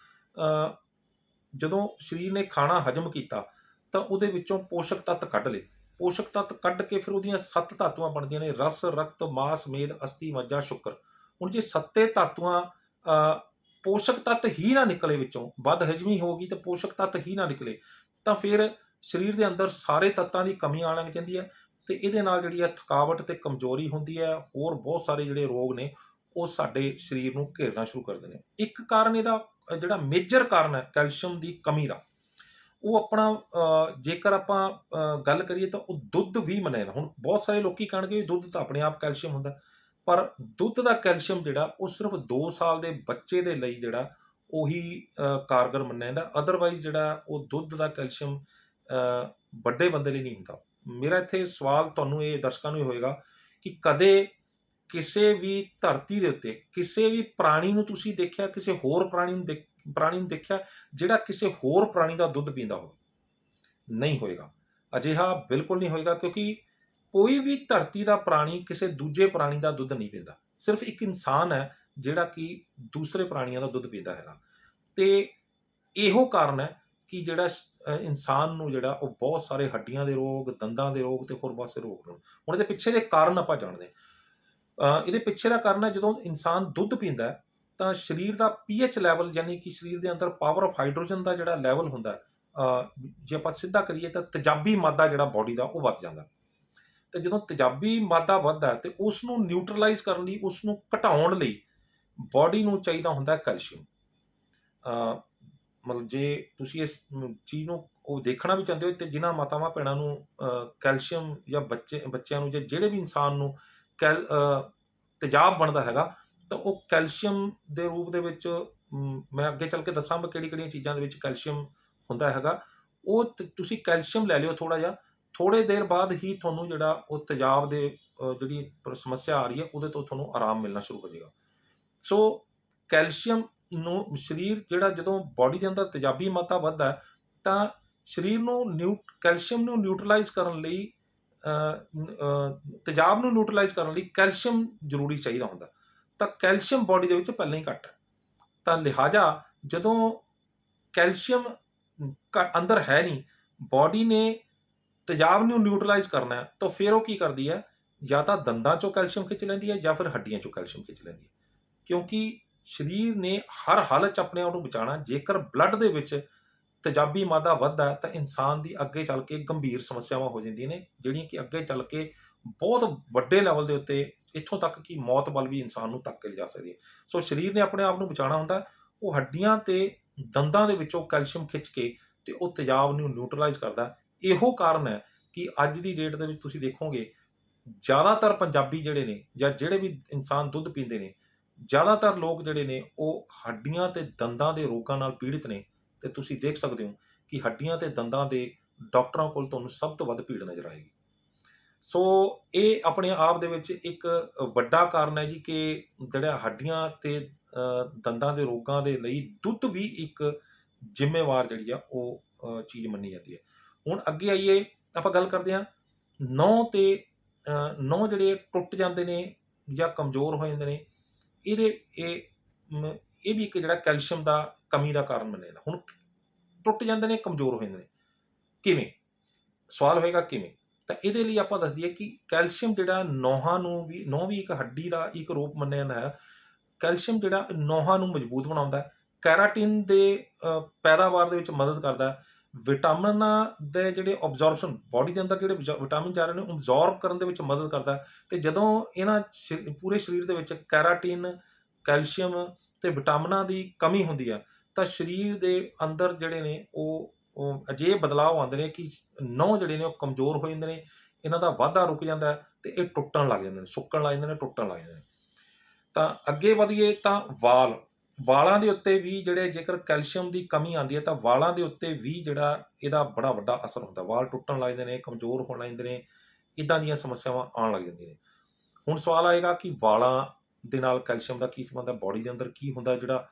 ਜਦੋਂ ਸਰੀਰ ਨੇ ਖਾਣਾ ਹਜਮ ਕੀਤਾ ਤਾਂ ਉਹਦੇ ਵਿੱਚੋਂ ਪੋਸ਼ਕ ਤੱਤ ਕੱਢ ਲਏ। ਪੋਸ਼ਕ ਤੱਤ ਕੱਢ ਕੇ ਫਿਰ ਉਹਦੀਆਂ ਸੱਤ ਧਾਤੂਆਂ ਬਣਦੀਆਂ ਨੇ ਰਸ ਰਕਤ ਮਾਸ ਮੇਦ ਅਸਥੀ ਮੱਜਾ ਸ਼ੁਕਰ। ਹੁਣ ਜੇ ਸੱਤੇ ਧਾਤੂਆਂ ਪੋਸ਼ਕ ਤੱਤ ਹੀ ਨਾ ਨਿਕਲੇ ਵਿੱਚੋਂ, ਵੱਧ ਹਜਮੀ ਹੋ ਗਈ ਤਾਂ ਪੋਸ਼ਕ ਤੱਤ ਹੀ ਨਾ ਨਿਕਲੇ, ਤਾਂ ਫਿਰ ਸਰੀਰ ਦੇ ਅੰਦਰ ਸਾਰੇ ਤੱਤਾਂ ਦੀ ਕਮੀ ਆਉਣ ਲੱਗ ਜਾਂਦੀ ਹੈ ਤੇ ਇਹਦੇ ਨਾਲ ਜਿਹੜੀ ਹੈ ਥਕਾਵਟ ਤੇ ਕਮਜ਼ੋਰੀ ਹੁੰਦੀ ਹੈ, ਹੋਰ ਬਹੁਤ ਸਾਰੇ ਜਿਹੜੇ ਰੋਗ ਨੇ, ਉਹ ਸਾਡੇ ਸਰੀਰ ਨੂੰ ਘੇਰਨਾ ਸ਼ੁਰੂ ਕਰ ਦਿੰਦੇ ਨੇ। ਇੱਕ ਕਾਰਨ ਇਹਦਾ, ਜਿਹੜਾ ਮੇਜਰ ਕਾਰਨ ਹੈ, ਕੈਲਸ਼ੀਅਮ ਦੀ ਕਮੀ ਦਾ, ਉਹ ਆਪਣਾ ਜੇਕਰ ਆਪਾਂ ਗੱਲ ਕਰੀਏ ਤਾਂ ਉਹ ਦੁੱਧ ਵੀ ਮੰਨੇ ਜਾਂਦਾ ਹੁਣ ਬਹੁਤ ਸਾਰੇ ਲੋਕੀ ਕਹਿਣਗੇ ਵੀ ਦੁੱਧ ਤਾਂ ਆਪਣੇ ਆਪ ਕੈਲਸ਼ੀਅਮ ਹੁੰਦਾ। ਪਰ ਦੁੱਧ ਦਾ ਕੈਲਸ਼ੀਅਮ ਜਿਹੜਾ, ਉਹ ਸਿਰਫ 2 ਸਾਲ ਦੇ ਬੱਚੇ ਦੇ ਲਈ ਜਿਹੜਾ, ਉਹੀ ਕਾਰਗਰ ਮੰਨਿਆ ਜਾਂਦਾ। ਅਦਰਵਾਈਜ਼ ਜਿਹੜਾ, ਉਹ ਦੁੱਧ ਦਾ ਕੈਲਸ਼ੀਅਮ ਵੱਡੇ ਬੰਦੇ ਲਈ ਨਹੀਂ ਹੁੰਦਾ। ਮੇਰਾ ਇੱਥੇ ਸਵਾਲ ਤੁਹਾਨੂੰ ਇਹ ਦਰਸ਼ਕਾਂ ਨੂੰ ਇਹ ਹੋਏਗਾ ਕਿ ਕਦੇ ਕਿਸੇ ਵੀ ਧਰਤੀ ਦੇ ਉੱਤੇ, ਕਿਸੇ ਵੀ ਪ੍ਰਾਣੀ ਨੂੰ ਤੁਸੀਂ ਦੇਖਿਆ, ਕਿਸੇ ਹੋਰ ਪ੍ਰਾਣੀ ਨੂੰ ਦੇਖ- ਪ੍ਰਾਣੀ ਨੂੰ ਦੇਖਿਆ, ਜਿਹੜਾ ਕਿਸੇ ਹੋਰ ਪ੍ਰਾਣੀ ਦਾ ਦੁੱਧ ਪੀਂਦਾ ਹੋਵੇ? ਨਹੀਂ ਹੋਏਗਾ। ਅਜਿਹਾ ਬਿਲਕੁਲ ਨਹੀਂ ਹੋਏਗਾ ਕਿਉਂਕਿ ਕੋਈ ਵੀ ਧਰਤੀ ਦਾ ਪ੍ਰਾਣੀ ਕਿਸੇ ਦੂਜੇ ਪ੍ਰਾਣੀ ਦਾ ਦੁੱਧ ਨਹੀਂ ਪੀਂਦਾ। ਸਿਰਫ ਇੱਕ ਇਨਸਾਨ ਹੈ ਜਿਹੜਾ ਕਿ ਦੂਸਰੇ ਪ੍ਰਾਣੀਆਂ ਦਾ ਦੁੱਧ ਪੀਂਦਾ ਹੈਗਾ। ਤੇ ਇਹੋ ਕਾਰਨ ਹੈ ਕਿ ਜਿਹੜਾ ਇਨਸਾਨ ਨੂੰ ਜਿਹੜਾ ਉਹ ਬਹੁਤ ਸਾਰੇ ਹੱਡੀਆਂ ਦੇ ਰੋਗ, ਦੰਦਾਂ ਦੇ ਰੋਗ ਤੇ ਹੋਰ ਪਾਸੇ ਰੋਗ ਨੇ ਹੁਣ ਇਹਦੇ ਪਿੱਛੇ ਦੇ ਕਾਰਨ ਆਪਾਂ ਜਾਣਦੇ ਹਾਂ। ਇਹਦੇ ਪਿੱਛੇ ਦਾ ਕਾਰਨ ਹੈ ਜਦੋਂ ਇਨਸਾਨ ਦੁੱਧ ਪੀਂਦਾ ਹੈ, ਤਾਂ ਸਰੀਰ ਦਾ ਪੀਐਚ ਲੈਵਲ ਯਾਨੀ ਕਿ ਸਰੀਰ ਦੇ ਅੰਦਰ ਪਾਵਰ ਆਫ ਹਾਈਡਰੋਜਨ ਦਾ ਜਿਹੜਾ ਲੈਵਲ ਹੁੰਦਾ ਜੇ ਆਪਾਂ ਸਿੱਧਾ ਕਰੀਏ ਤਾਂ ਤਜਾਬੀ ਮਾਦਾ ਜਿਹੜਾ ਬਾਡੀ ਦਾ ਉਹ ਵੱਧ ਜਾਂਦਾ। ਤੇ ਜਦੋਂ ਤੇਜ਼ਾਬੀ ਮਾਦਾ ਵੱਧਦਾ ਹੈ ਤੇ ਉਸ ਨੂੰ ਨਿਊਟਰਲਾਈਜ਼ ਕਰਨ ਲਈ ਉਸ ਨੂੰ ਘਟਾਉਣ ਲਈ ਬਾਡੀ ਨੂੰ ਚਾਹੀਦਾ ਹੁੰਦਾ ਕੈਲਸ਼ੀਅਮ ਅਹ ਮਤਲਬ ਜੇ ਤੁਸੀਂ ਇਸ ਚੀਜ਼ ਨੂੰ ਉਹ ਦੇਖਣਾ ਵੀ ਚਾਹੁੰਦੇ ਹੋ ਤੇ ਜਿਨ੍ਹਾਂ ਮਾਤਾਵਾਂ ਭੈਣਾਂ ਨੂੰ ਕੈਲਸ਼ੀਅਮ ਜਾਂ ਬੱਚੇ, ਬੱਚਿਆਂ ਨੂੰ ਜਾਂ ਜਿਹੜੇ ਵੀ ਇਨਸਾਨ ਨੂੰ ਕੈਲ ਤੇਜ਼ਾਬ ਬਣਦਾ ਹੈਗਾ, ਤਾਂ ਉਹ ਕੈਲਸ਼ੀਅਮ ਦੇ ਰੂਪ ਦੇ ਵਿੱਚ ਮੈਂ ਅੱਗੇ ਚੱਲ ਕੇ ਦੱਸਾਂ ਮੈਂ ਕਿਹੜੀ ਕਿਹੜੀਆਂ ਚੀਜ਼ਾਂ ਦੇ ਵਿੱਚ ਕੈਲਸ਼ੀਅਮ ਹੁੰਦਾ ਹੈਗਾ। ਉਹ ਤੁਸੀਂ ਕੈਲਸ਼ੀਅਮ ਲੈ ਲਿਓ ਥੋੜਾ ਜਿਹਾ ਥੋੜੇ ਦੇਰ ਬਾਅਦ ਹੀ ਤੁਹਾਨੂੰ ਜਿਹੜਾ ਉਹ ਤੇਜ਼ਾਬ ਦੇ ਜਿਹੜੀ ਸਮੱਸਿਆ ਆ ਰਹੀ ਹੈ, ਉਹਦੇ ਤੋਂ ਤੁਹਾਨੂੰ ਆਰਾਮ ਮਿਲਣਾ ਸ਼ੁਰੂ ਹੋ ਜਾਏਗਾ। ਸੋ ਕੈਲਸ਼ੀਅਮ ਨੂੰ ਸਰੀਰ ਜਿਹੜਾ ਜਦੋਂ ਬਾਡੀ ਦੇ ਅੰਦਰ ਤੇਜ਼ਾਬੀ ਮਾਤਾ ਵੱਧਦਾ ਤਾਂ ਸਰੀਰ ਨੂੰ ਨਿਊ, ਕੈਲਸ਼ੀਅਮ ਨੂੰ ਨਿਊਟਰਲਾਈਜ਼ ਕਰਨ ਲਈ ਤੇਜ਼ਾਬ ਨੂੰ ਨਿਊਟਰਲਾਈਜ਼ ਕਰਨ ਲਈ ਕੈਲਸ਼ੀਅਮ ਜ਼ਰੂਰੀ ਚਾਹੀਦਾ ਹੁੰਦਾ ਤਾਂ ਕੈਲਸ਼ੀਅਮ ਬਾਡੀ ਦੇ ਵਿੱਚ ਪਹਿਲਾਂ ਹੀ ਘੱਟ ਹੈ। ਤਾਂ ਲਿਹਾਜ਼ਾ ਜਦੋਂ ਕੈਲਸ਼ੀਅਮ ਘ- ਅੰਦਰ ਹੈ ਨਹੀਂ ਬਾਡੀ ਨੇ ਤੇਜ਼ਾਬ ਨੂੰ ਨਿਊਟਰਲਾਈਜ਼ ਕਰਨਾ ਹੈ, ਤਾਂ ਫਿਰ ਉਹ ਕੀ ਕਰਦੀ ਹੈ? ਜਾਂ ਤਾਂ ਦੰਦਾਂ ਚੋਂ ਕੈਲਸ਼ੀਅਮ ਖਿੱਚ ਲੈਂਦੀ ਹੈ ਜਾਂ ਫਿਰ ਹੱਡੀਆਂ ਚੋਂ ਕੈਲਸ਼ੀਅਮ ਖਿੱਚ ਲੈਂਦੀ ਹੈ। ਕਿਉਂਕਿ ਸਰੀਰ ਨੇ ਹਰ ਹਾਲਤ ਚ ਆਪਣੇ ਆਪ ਨੂੰ ਬਚਾਉਣਾ ਜੇਕਰ ਬਲੱਡ ਦੇ ਵਿੱਚ ਤੇਜ਼ਾਬੀ ਮਾਦਾ ਵੱਧਦਾ ਤਾਂ ਇਨਸਾਨ ਦੀ ਅੱਗੇ ਚੱਲ ਕੇ ਗੰਭੀਰ ਸਮੱਸਿਆਵਾਂ ਹੋ ਜਾਂਦੀਆਂ ਨੇ, ਜਿਹੜੀਆਂ ਕਿ ਅੱਗੇ ਚੱਲ ਕੇ ਬਹੁਤ ਵੱਡੇ ਲੈਵਲ ਦੇ ਉੱਤੇ ਇੱਥੋਂ ਤੱਕ ਕਿ ਮੌਤ ਵੱਲ ਵੀ ਇਨਸਾਨ ਨੂੰ ਤੱਕ ਕੇ ਲਿਜਾ ਸਕਦੀ ਹੈ। ਸੋ ਸਰੀਰ ਨੇ ਆਪਣੇ ਆਪ ਨੂੰ ਬਚਾਉਣਾ ਹੁੰਦਾ ਉਹ ਹੱਡੀਆਂ ਤੇ ਦੰਦਾਂ ਦੇ ਵਿੱਚੋਂ ਕੈਲਸ਼ੀਅਮ ਖਿੱਚ ਕੇ ਤੇ ਉਹ ਤੇਜ਼ਾਬ ਨੂੰ ਨਿਊਟਰਲਾਈਜ਼ ਕਰਦਾ ਇਹੋ ਕਾਰਨ ਹੈ ਕਿ ਅੱਜ ਦੀ ਡੇਟ ਦੇ ਵਿੱਚ ਤੁਸੀਂ ਦੇਖੋਗੇ, ਜ਼ਿਆਦਾਤਰ ਪੰਜਾਬੀ ਜਿਹੜੇ ਨੇ ਜਾਂ ਜਿਹੜੇ ਵੀ ਇਨਸਾਨ ਦੁੱਧ ਪੀਂਦੇ ਨੇ, ਜ਼ਿਆਦਾਤਰ ਲੋਕ ਜਿਹੜੇ ਨੇ ਉਹ ਹੱਡੀਆਂ ਤੇ ਦੰਦਾਂ ਦੇ ਰੋਗਾਂ ਨਾਲ ਪੀੜਿਤ ਨੇ ਤੇ ਤੁਸੀਂ ਦੇਖ ਸਕਦੇ ਹੋ ਕਿ ਹੱਡੀਆਂ ਤੇ ਦੰਦਾਂ ਦੇ ਡਾਕਟਰਾਂ ਕੋਲ ਤੁਹਾਨੂੰ ਸਭ ਤੋਂ ਵੱਧ ਭੀੜ ਨਜ਼ਰ ਆਏਗੀ। ਸੋ ਇਹ ਆਪਣੇ ਆਪ ਦੇ ਵਿੱਚ ਇੱਕ ਵੱਡਾ ਕਾਰਨ ਹੈ ਜੀ ਕਿ ਜਿਹੜਾ ਹੱਡੀਆਂ ਤੇ ਦੰਦਾਂ ਦੇ ਰੋਗਾਂ ਦੇ ਲਈ ਦੁੱਧ ਵੀ ਇੱਕ ਜ਼ਿੰਮੇਵਾਰ ਜਿਹੜੀ ਆ ਉਹ ਚੀਜ਼ ਮੰਨੀ ਜਾਂਦੀ ਹੈ। ਹੁਣ ਅੱਗੇ ਆਈਏ, ਆਪਾਂ ਗੱਲ ਕਰਦੇ ਹਾਂ, ਨੌ ਤੇ ਨੌ ਜਿਹੜੇ ਟੁੱਟ ਜਾਂਦੇ ਨੇ ਜਾਂ ਕਮਜ਼ੋਰ ਹੋ ਜਾਂਦੇ ਨੇ, ਇਹਦੇ, ਇਹ ਇਹ ਵੀ ਇੱਕ ਜਿਹੜਾ ਕੈਲਸ਼ੀਅਮ ਦਾ ਕਮੀ ਦਾ ਕਾਰਨ ਮੰਨਿਆ ਜਾਂਦਾ ਹੁਣ ਟੁੱਟ ਜਾਂਦੇ ਨੇ, ਕਮਜ਼ੋਰ ਹੋ ਜਾਂਦੇ ਨੇ। ਕਿਵੇਂ? ਸਵਾਲ ਹੋਏਗਾ ਕਿਵੇਂ? ਤਾਂ ਇਹਦੇ ਲਈ ਆਪਾਂ ਦੱਸ ਦਈਏ ਕਿ ਕੈਲਸ਼ੀਅਮ ਜਿਹੜਾ ਨੋਹਾਂ ਨੂੰ ਵੀ ਨੋਹ ਵੀ ਇੱਕ ਹੱਡੀ ਦਾ ਇੱਕ ਰੂਪ ਮੰਨਿਆ ਜਾਂਦਾ ਹੈ। ਕੈਲਸ਼ੀਅਮ ਜਿਹੜਾ ਨੋਹਾਂ ਨੂੰ ਮਜ਼ਬੂਤ ਬਣਾਉਂਦਾ ਹੈ। ਕੈਰਾਟਿਨ ਦੇ ਪੈਦਾਵਾਰ ਦੇ ਵਿੱਚ ਮਦਦ ਕਰਦਾ ਹੈ। ਵਿਟਾਮਿਨਾਂ ਦੇ ਜਿਹੜੇ ਅਬਜ਼ੌਰਪਸ਼ਨ ਬਾਡੀ ਦੇ ਅੰਦਰ ਜਿਹੜੇ ਵਿਜ- ਵਿਟਾਮਿਨ ਜਾ ਰਹੇ ਨੇ, ਉਹ ਅਬਜ਼ੌਰਬ ਕਰਨ ਦੇ ਵਿੱਚ ਮਦਦ ਕਰਦਾ ਹੈ। ਤੇ ਜਦੋਂ ਇਹਨਾਂ ਸ਼ਰੀ- ਪੂਰੇ ਸਰੀਰ ਦੇ ਵਿੱਚ ਕੈਰਾਟਿਨ, ਕੈਲਸ਼ੀਅਮ ਤੇ ਵਿਟਾਮਿਨਾਂ ਦੀ ਕਮੀ ਹੁੰਦੀ ਆ ਤਾਂ ਸਰੀਰ ਦੇ ਅੰਦਰ ਜਿਹੜੇ ਨੇ ਉਹ ਉਹ ਅਜੇ ਬਦਲਾਅ ਆਉਂਦੇ ਨੇ ਕਿ ਨਹੁੰ ਜਿਹੜੇ ਨੇ ਉਹ ਕਮਜ਼ੋਰ ਹੋ ਜਾਂਦੇ ਨੇ, ਇਹਨਾਂ ਦਾ ਵਾਧਾ ਰੁਕ ਜਾਂਦਾ ਹੈ ਤੇ ਇਹ ਟੁੱਟਣ ਲੱਗ ਜਾਂਦੇ ਨੇ, ਸੁੱਕਣ ਲੱਗ ਜਾਂਦੇ ਨੇ, ਟੁੱਟਣ ਲੱਗ ਜਾਂਦੇ ਨੇ। ਤਾਂ ਅੱਗੇ ਵਧੀਏ ਤਾਂ ਵਾਲ। ਵਾਲਾਂ ਦੇ ਉੱਤੇ ਵੀ ਜਿਹੜੇ ਜੇਕਰ ਕੈਲਸ਼ੀਅਮ ਦੀ ਕਮੀ ਆਉਂਦੀ ਹੈ ਤਾਂ ਵਾਲਾਂ ਦੇ ਉੱਤੇ ਵੀ ਜਿਹੜਾ ਇਹਦਾ ਬੜਾ ਵੱਡਾ ਅਸਰ ਹੁੰਦਾ ਵਾਲ ਟੁੱਟਣ ਲੱਗ ਜਾਂਦੇ ਨੇ, ਕਮਜ਼ੋਰ ਹੋਣ ਲੱਗ ਜਾਂਦੇ ਨੇ, ਇਦਾਂ ਦੀਆਂ ਸਮੱਸਿਆਵਾਂ ਆਉਣ ਲੱਗ ਜਾਂਦੀਆਂ ਨੇ। ਹੁਣ ਸਵਾਲ ਆਏਗਾ ਕਿ ਵਾਲਾਂ ਦੇ ਨਾਲ ਕੈਲਸ਼ੀਅਮ ਦਾ ਕੀ ਸੰਬੰਧ ਹੈ? ਬਾਡੀ ਦੇ ਅੰਦਰ ਕੀ ਹੁੰਦਾ ਜਿਹੜਾ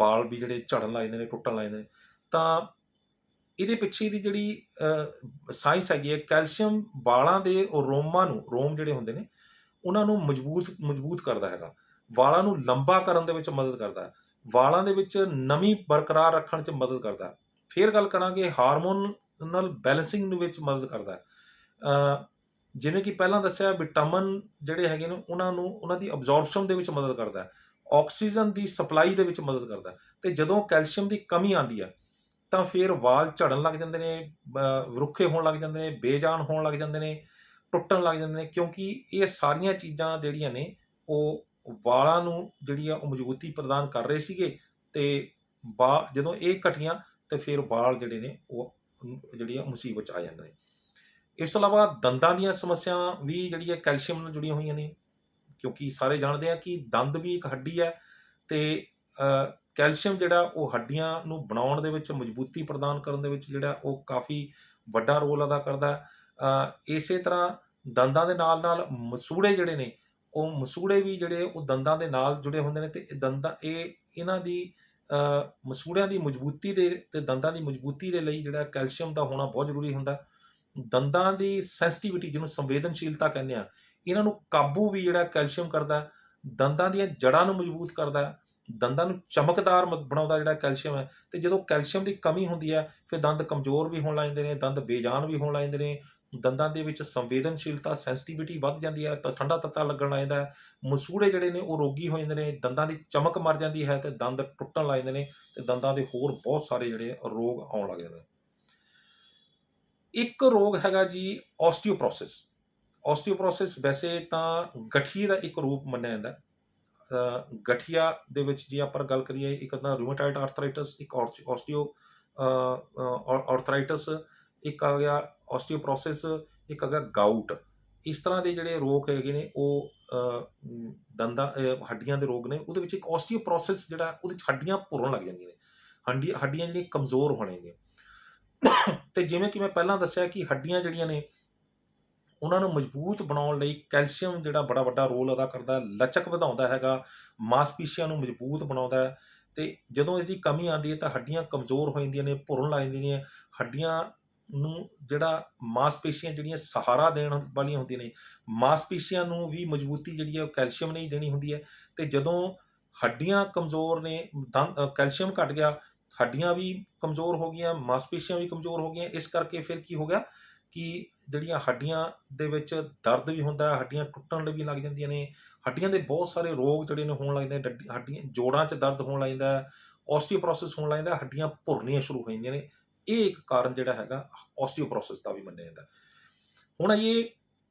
ਵਾਲ ਵੀ ਜਿਹੜੇ ਝੜਨ ਲੱਗ ਜਾਂਦੇ ਨੇ, ਟੁੱਟਣ ਲੱਗ ਜਾਂਦੇ ਨੇ। ਤਾਂ ਇਹਦੇ ਪਿੱਛੇ ਦੀ ਜਿਹੜੀ ਸਾਇੰਸ ਹੈਗੀ ਹੈ, ਕੈਲਸ਼ੀਅਮ ਵਾਲਾਂ ਦੇ ਰੋਮਾਂ ਨੂੰ ਰੋਮ ਜਿਹੜੇ ਹੁੰਦੇ ਨੇ, ਉਹਨਾਂ ਨੂੰ ਮਜ਼ਬੂਤ ਮਜ਼ਬੂਤ ਕਰਦਾ ਹੈਗਾ। ਵਾਲਾਂ ਨੂੰ ਲੰਬਾ ਕਰਨ ਦੇ ਵਿੱਚ ਮਦਦ ਕਰਦਾ ਹੈ। ਵਾਲਾਂ ਦੇ ਵਿੱਚ ਨਮੀ ਬਰਕਰਾਰ ਰੱਖਣ 'ਚ ਮਦਦ ਕਰਦਾ ਹੈ। ਫਿਰ ਗੱਲ ਕਰਾਂਗੇ ਹਾਰਮੋਨਲ ਬੈਲੈਂਸਿੰਗ ਦੇ ਵਿੱਚ ਮਦਦ ਕਰਦਾ ਹੈ। ਜਿਵੇਂ ਕਿ ਪਹਿਲਾਂ ਦੱਸਿਆ ਵਿਟਾਮਿਨ ਜਿਹੜੇ ਹੈਗੇ ਨੇ, ਉਹਨਾਂ ਨੂੰ, ਉਹਨਾਂ ਦੀ ਅਬਜ਼ੌਰਪਸ਼ਨ ਦੇ ਵਿੱਚ ਮਦਦ ਕਰਦਾ ਹੈ। ਆਕਸੀਜਨ ਦੀ ਸਪਲਾਈ ਦੇ ਵਿੱਚ ਮਦਦ ਕਰਦਾ ਹੈ। ਤੇ ਜਦੋਂ ਕੈਲਸ਼ੀਅਮ ਦੀ ਕਮੀ ਆਉਂਦੀ ਹੈ, ਤਾਂ ਫਿਰ ਵਾਲ ਝੜਨ ਲੱਗ ਜਾਂਦੇ ਨੇ ਰੁੱਖੇ ਹੋਣ ਲੱਗ ਜਾਂਦੇ ਨੇ, ਬੇਜਾਨ ਹੋਣ ਲੱਗ ਜਾਂਦੇ ਨੇ, ਟੁੱਟਣ ਲੱਗ ਜਾਂਦੇ ਨੇ, ਕਿਉਂਕਿ ਇਹ ਸਾਰੀਆਂ ਚੀਜ਼ਾਂ ਜਿਹੜੀਆਂ ਨੇ, ਉਹ ਵਾਲਾਂ ਨੂੰ ਜਿਹੜੀ ਆ ਉਹ ਮਜ਼ਬੂਤੀ ਪ੍ਰਦਾਨ ਕਰ ਰਹੇ ਸੀਗੇ ਤੇ ਬਾ ਜਦੋਂ ਇਹ ਘਟੀਆਂ ਤੇ ਫਿਰ ਵਾਲ ਜਿਹੜੇ ਨੇ ਉਹ ਜਿਹੜੀ ਆ ਮੁਸੀਬਤ ਚ ਆ ਜਾਂਦੇ ਨੇ। ਇਸ ਤੋਂ ਇਲਾਵਾ ਦੰਦਾਂ ਦੀਆਂ ਸਮੱਸਿਆਵਾਂ ਵੀ ਜਿਹੜੀ ਹੈ ਕੈਲਸ਼ੀਅਮ ਨਾਲ ਜੁੜੀਆਂ ਹੋਈਆਂ ਨੇ, ਕਿਉਂਕਿ ਸਾਰੇ ਜਾਣਦੇ ਆ ਕਿ ਦੰਦ ਵੀ ਇੱਕ ਹੱਡੀ ਹੈ ਤੇ ਕੈਲਸ਼ੀਅਮ ਜਿਹੜਾ ਉਹ ਹੱਡੀਆਂ ਨੂੰ ਬਣਾਉਣ ਦੇ ਵਿੱਚ, ਮਜ਼ਬੂਤੀ ਪ੍ਰਦਾਨ ਕਰਨ ਦੇ ਵਿੱਚ ਜਿਹੜਾ ਉਹ ਕਾਫੀ ਵੱਡਾ ਰੋਲ ਅਦਾ ਕਰਦਾ। ਇਸੇ ਤਰ੍ਹਾਂ ਦੰਦਾਂ ਦੇ ਨਾਲ ਨਾਲ ਮਸੂੜੇ ਜਿਹੜੇ ਨੇ ਉਹ ਮਸੂੜੇ ਵੀ ਜਿਹੜੇ ਉਹ ਦੰਦਾਂ ਦੇ ਨਾਲ ਜੁੜੇ ਹੁੰਦੇ ਨੇ ਤੇ ਇਹ ਦੰਦਾਂ, ਇਹ ਇਹਨਾਂ ਦੀ ਮਸੂੜਿਆਂ ਦੀ ਮਜ਼ਬੂਤੀ ਦੇ ਤੇ ਦੰਦਾਂ ਦੀ ਮਜ਼ਬੂਤੀ ਦੇ ਲਈ ਜਿਹੜਾ ਕੈਲਸ਼ੀਅਮ ਦਾ ਹੋਣਾ ਬਹੁਤ ਜ਼ਰੂਰੀ ਹੁੰਦਾ। ਦੰਦਾਂ ਦੀ ਸੈਂਸਿਟੀਵਿਟੀ ਜਿਹਨੂੰ ਸੰਵੇਦਨਸ਼ੀਲਤਾ ਕਹਿੰਦੇ ਆ, ਇਹਨਾਂ ਨੂੰ ਕਾਬੂ ਵੀ ਜਿਹੜਾ ਕੈਲਸ਼ੀਅਮ ਕਰਦਾ, ਦੰਦਾਂ ਦੀਆਂ ਜੜ੍ਹਾਂ ਨੂੰ ਮਜ਼ਬੂਤ ਕਰਦਾ, ਦੰਦਾਂ ਨੂੰ ਚਮਕਦਾਰ ਮ- ਬਣਾਉਂਦਾ ਜਿਹੜਾ ਕੈਲਸ਼ੀਅਮ ਹੈ। ਤੇ ਜਦੋਂ ਕੈਲਸ਼ੀਅਮ ਦੀ ਕਮੀ ਹੁੰਦੀ ਹੈ, ਫਿਰ ਦੰਦ ਕਮਜ਼ੋਰ ਵੀ ਹੋਣ ਲੱਗ ਜਾਂਦੇ ਨੇ, ਦੰਦ ਬੇਜਾਨ ਵੀ ਹੋਣ ਲੱਗ ਜਾਂਦੇ ਨੇ ਦੰਦਾਂ ਦੇ ਵਿੱਚ ਸੰਵੇਦਨਸ਼ੀਲਤਾ ਸੈਂਸਿਟੀਵਿਟੀ ਵੱਧ ਜਾਂਦੀ ਹੈ, ਤਾਂ ਠੰਡਾ ਤੱਤਾ ਲੱਗਣ ਲੱਗ ਜਾਂਦਾ ਮਸੂੜੇ ਜਿਹੜੇ ਨੇ, ਉਹ ਰੋਗੀ ਹੋ ਜਾਂਦੇ ਨੇ, ਦੰਦਾਂ ਦੀ ਚਮਕ ਮਰ ਜਾਂਦੀ ਹੈ ਤੇ ਦੰਦ ਟੁੱਟਣ ਲੱਗ ਜਾਂਦੇ ਨੇ ਤੇ ਦੰਦਾਂ ਦੇ ਹੋਰ ਬਹੁਤ ਸਾਰੇ ਜਿਹੜੇ ਰੋਗ ਆਉਣ ਲੱਗ ਜਾਂਦੇ ਨੇ। ਇੱਕ ਰੋਗ ਹੈਗਾ ਜੀ ਆਸਟੀਓਪਰੋਸਿਸ ਆਸਟੀਓਪਰੋਸਿਸ ਵੈਸੇ ਤਾਂ ਗਠੀਏ ਦਾ ਇੱਕ ਰੂਪ ਮੰਨਿਆ ਜਾਂਦਾ ਗਠੀਆ ਦੇ ਵਿੱਚ ਜੇ ਆਪਾਂ ਗੱਲ ਕਰੀਏ, ਇੱਕ ਤਾਂ ਰੂਮੇਟਾਇਡ ਆਰਥਰਾਈਟਸ ਇੱਕ ਆਸਟੀਓ ਆਰਥਰਾਈਟਸ ਇੱਕ ਆ ਗਿਆ ਆਸਟੀਓਪਰੋਸਿਸ ਇੱਕ ਹੈਗਾ ਗਾਊਟ ਇਸ ਤਰ੍ਹਾਂ ਦੇ ਜਿਹੜੇ ਰੋਗ ਹੈਗੇ ਨੇ, ਉਹ ਦੰਦਾਂ ਹੱਡੀਆਂ ਦੇ ਰੋਗ ਨੇ, ਉਹਦੇ ਵਿੱਚ ਇੱਕ ਆਸਟੀਓਪਰੋਸਿਸ ਜਿਹੜਾ, ਉਹਦੇ ਵਿੱਚ ਹੱਡੀਆਂ ਭੁਰਨ ਲੱਗ ਜਾਂਦੀਆਂ ਨੇ। ਹੱਡੀ, ਹੱਡੀਆਂ ਜਿਹੜੀਆਂ ਕਮਜ਼ੋਰ ਹੋਣ ਲੱਗੀਆਂ ਤੇ ਜਿਵੇਂ ਕਿ ਮੈਂ ਪਹਿਲਾਂ ਦੱਸਿਆ ਕਿ ਹੱਡੀਆਂ ਜਿਹੜੀਆਂ ਨੇ, ਉਹਨਾਂ ਨੂੰ ਮਜ਼ਬੂਤ ਬਣਾਉਣ ਲਈ ਕੈਲਸ਼ੀਅਮ ਜਿਹੜਾ ਬੜਾ ਵੱਡਾ ਰੋਲ ਅਦਾ ਕਰਦਾ ਹੈ ਲਚਕ ਵਧਾਉਂਦਾ ਹੈਗਾ, ਮਾਸਪੇਸ਼ੀਆਂ ਨੂੰ ਮਜ਼ਬੂਤ ਬਣਾਉਂਦਾ ਹੈ। ਤੇ ਜਦੋਂ ਇਹਦੀ ਕਮੀ ਆਉਂਦੀ ਹੈ ਤਾਂ ਹੱਡੀਆਂ ਕਮਜ਼ੋਰ ਹੋ ਜਾਂਦੀਆਂ ਨੇ, ਭੁਰਨ ਲੱਗ ਜਾਂਦੀਆਂ ਨੇ। ਹੱਡੀਆਂ ਨੂੰ ਜਿਹੜਾ ਮਾਸਪੇਸ਼ੀਆਂ ਜਿਹੜੀਆਂ ਸਹਾਰਾ ਦੇਣ ਵਾਲੀਆਂ ਹੁੰਦੀਆਂ ਨੇ, ਮਾਸਪੇਸ਼ੀਆਂ ਨੂੰ ਵੀ ਮਜ਼ਬੂਤੀ ਜਿਹੜੀ ਹੈ ਉਹ ਕੈਲਸ਼ੀਅਮ ਨਹੀਂ ਦੇਣੀ ਹੁੰਦੀ ਹੈ। ਤੇ ਜਦੋਂ ਹੱਡੀਆਂ ਕਮਜ਼ੋਰ ਨੇ ਦੰ- ਕੈਲਸ਼ੀਅਮ ਘਟ ਗਿਆ, ਹੱਡੀਆਂ ਵੀ ਕਮਜ਼ੋਰ ਹੋ ਗਈਆਂ, ਮਾਸਪੇਸ਼ੀਆਂ ਵੀ ਕਮਜ਼ੋਰ ਹੋ ਗਈਆਂ, ਇਸ ਕਰਕੇ ਫਿਰ ਕੀ ਹੋ ਗਿਆ ਕਿ ਜਿਹੜੀਆਂ ਹੱਡੀਆਂ ਦੇ ਵਿੱਚ ਦਰਦ ਵੀ ਹੁੰਦਾ, ਹੱਡੀਆਂ ਟੁੱਟਣ ਵੀ ਲੱਗ ਜਾਂਦੀਆਂ ਨੇ, ਹੱਡੀਆਂ ਦੇ ਬਹੁਤ ਸਾਰੇ ਰੋਗ ਜਿਹੜੇ ਨੇ ਹੋਣ ਲੱਗਦੇ ਡੱਡੀ- ਹੱਡੀਆਂ ਜੋੜਾਂ 'ਚ ਦਰਦ ਹੋਣ ਲੱਗਦਾ ਜਾਂਦਾ ਹੈ ਆਸਟੀਓਪਰੋਸਿਸ ਹੋਣ ਲੱਗਦਾ ਹੱਡੀਆਂ ਭੁਰਨੀਆਂ ਸ਼ੁਰੂ ਹੋ ਜਾਂਦੀਆਂ ਨੇ। ਇਹ ਇੱਕ ਕਾਰਨ ਜਿਹੜਾ ਹੈਗਾ ਆਸਟੀਓਪਰੋਸਿਸ ਦਾ ਵੀ ਮੰਨਿਆ ਜਾਂਦਾ। ਹੁਣ ਇਹ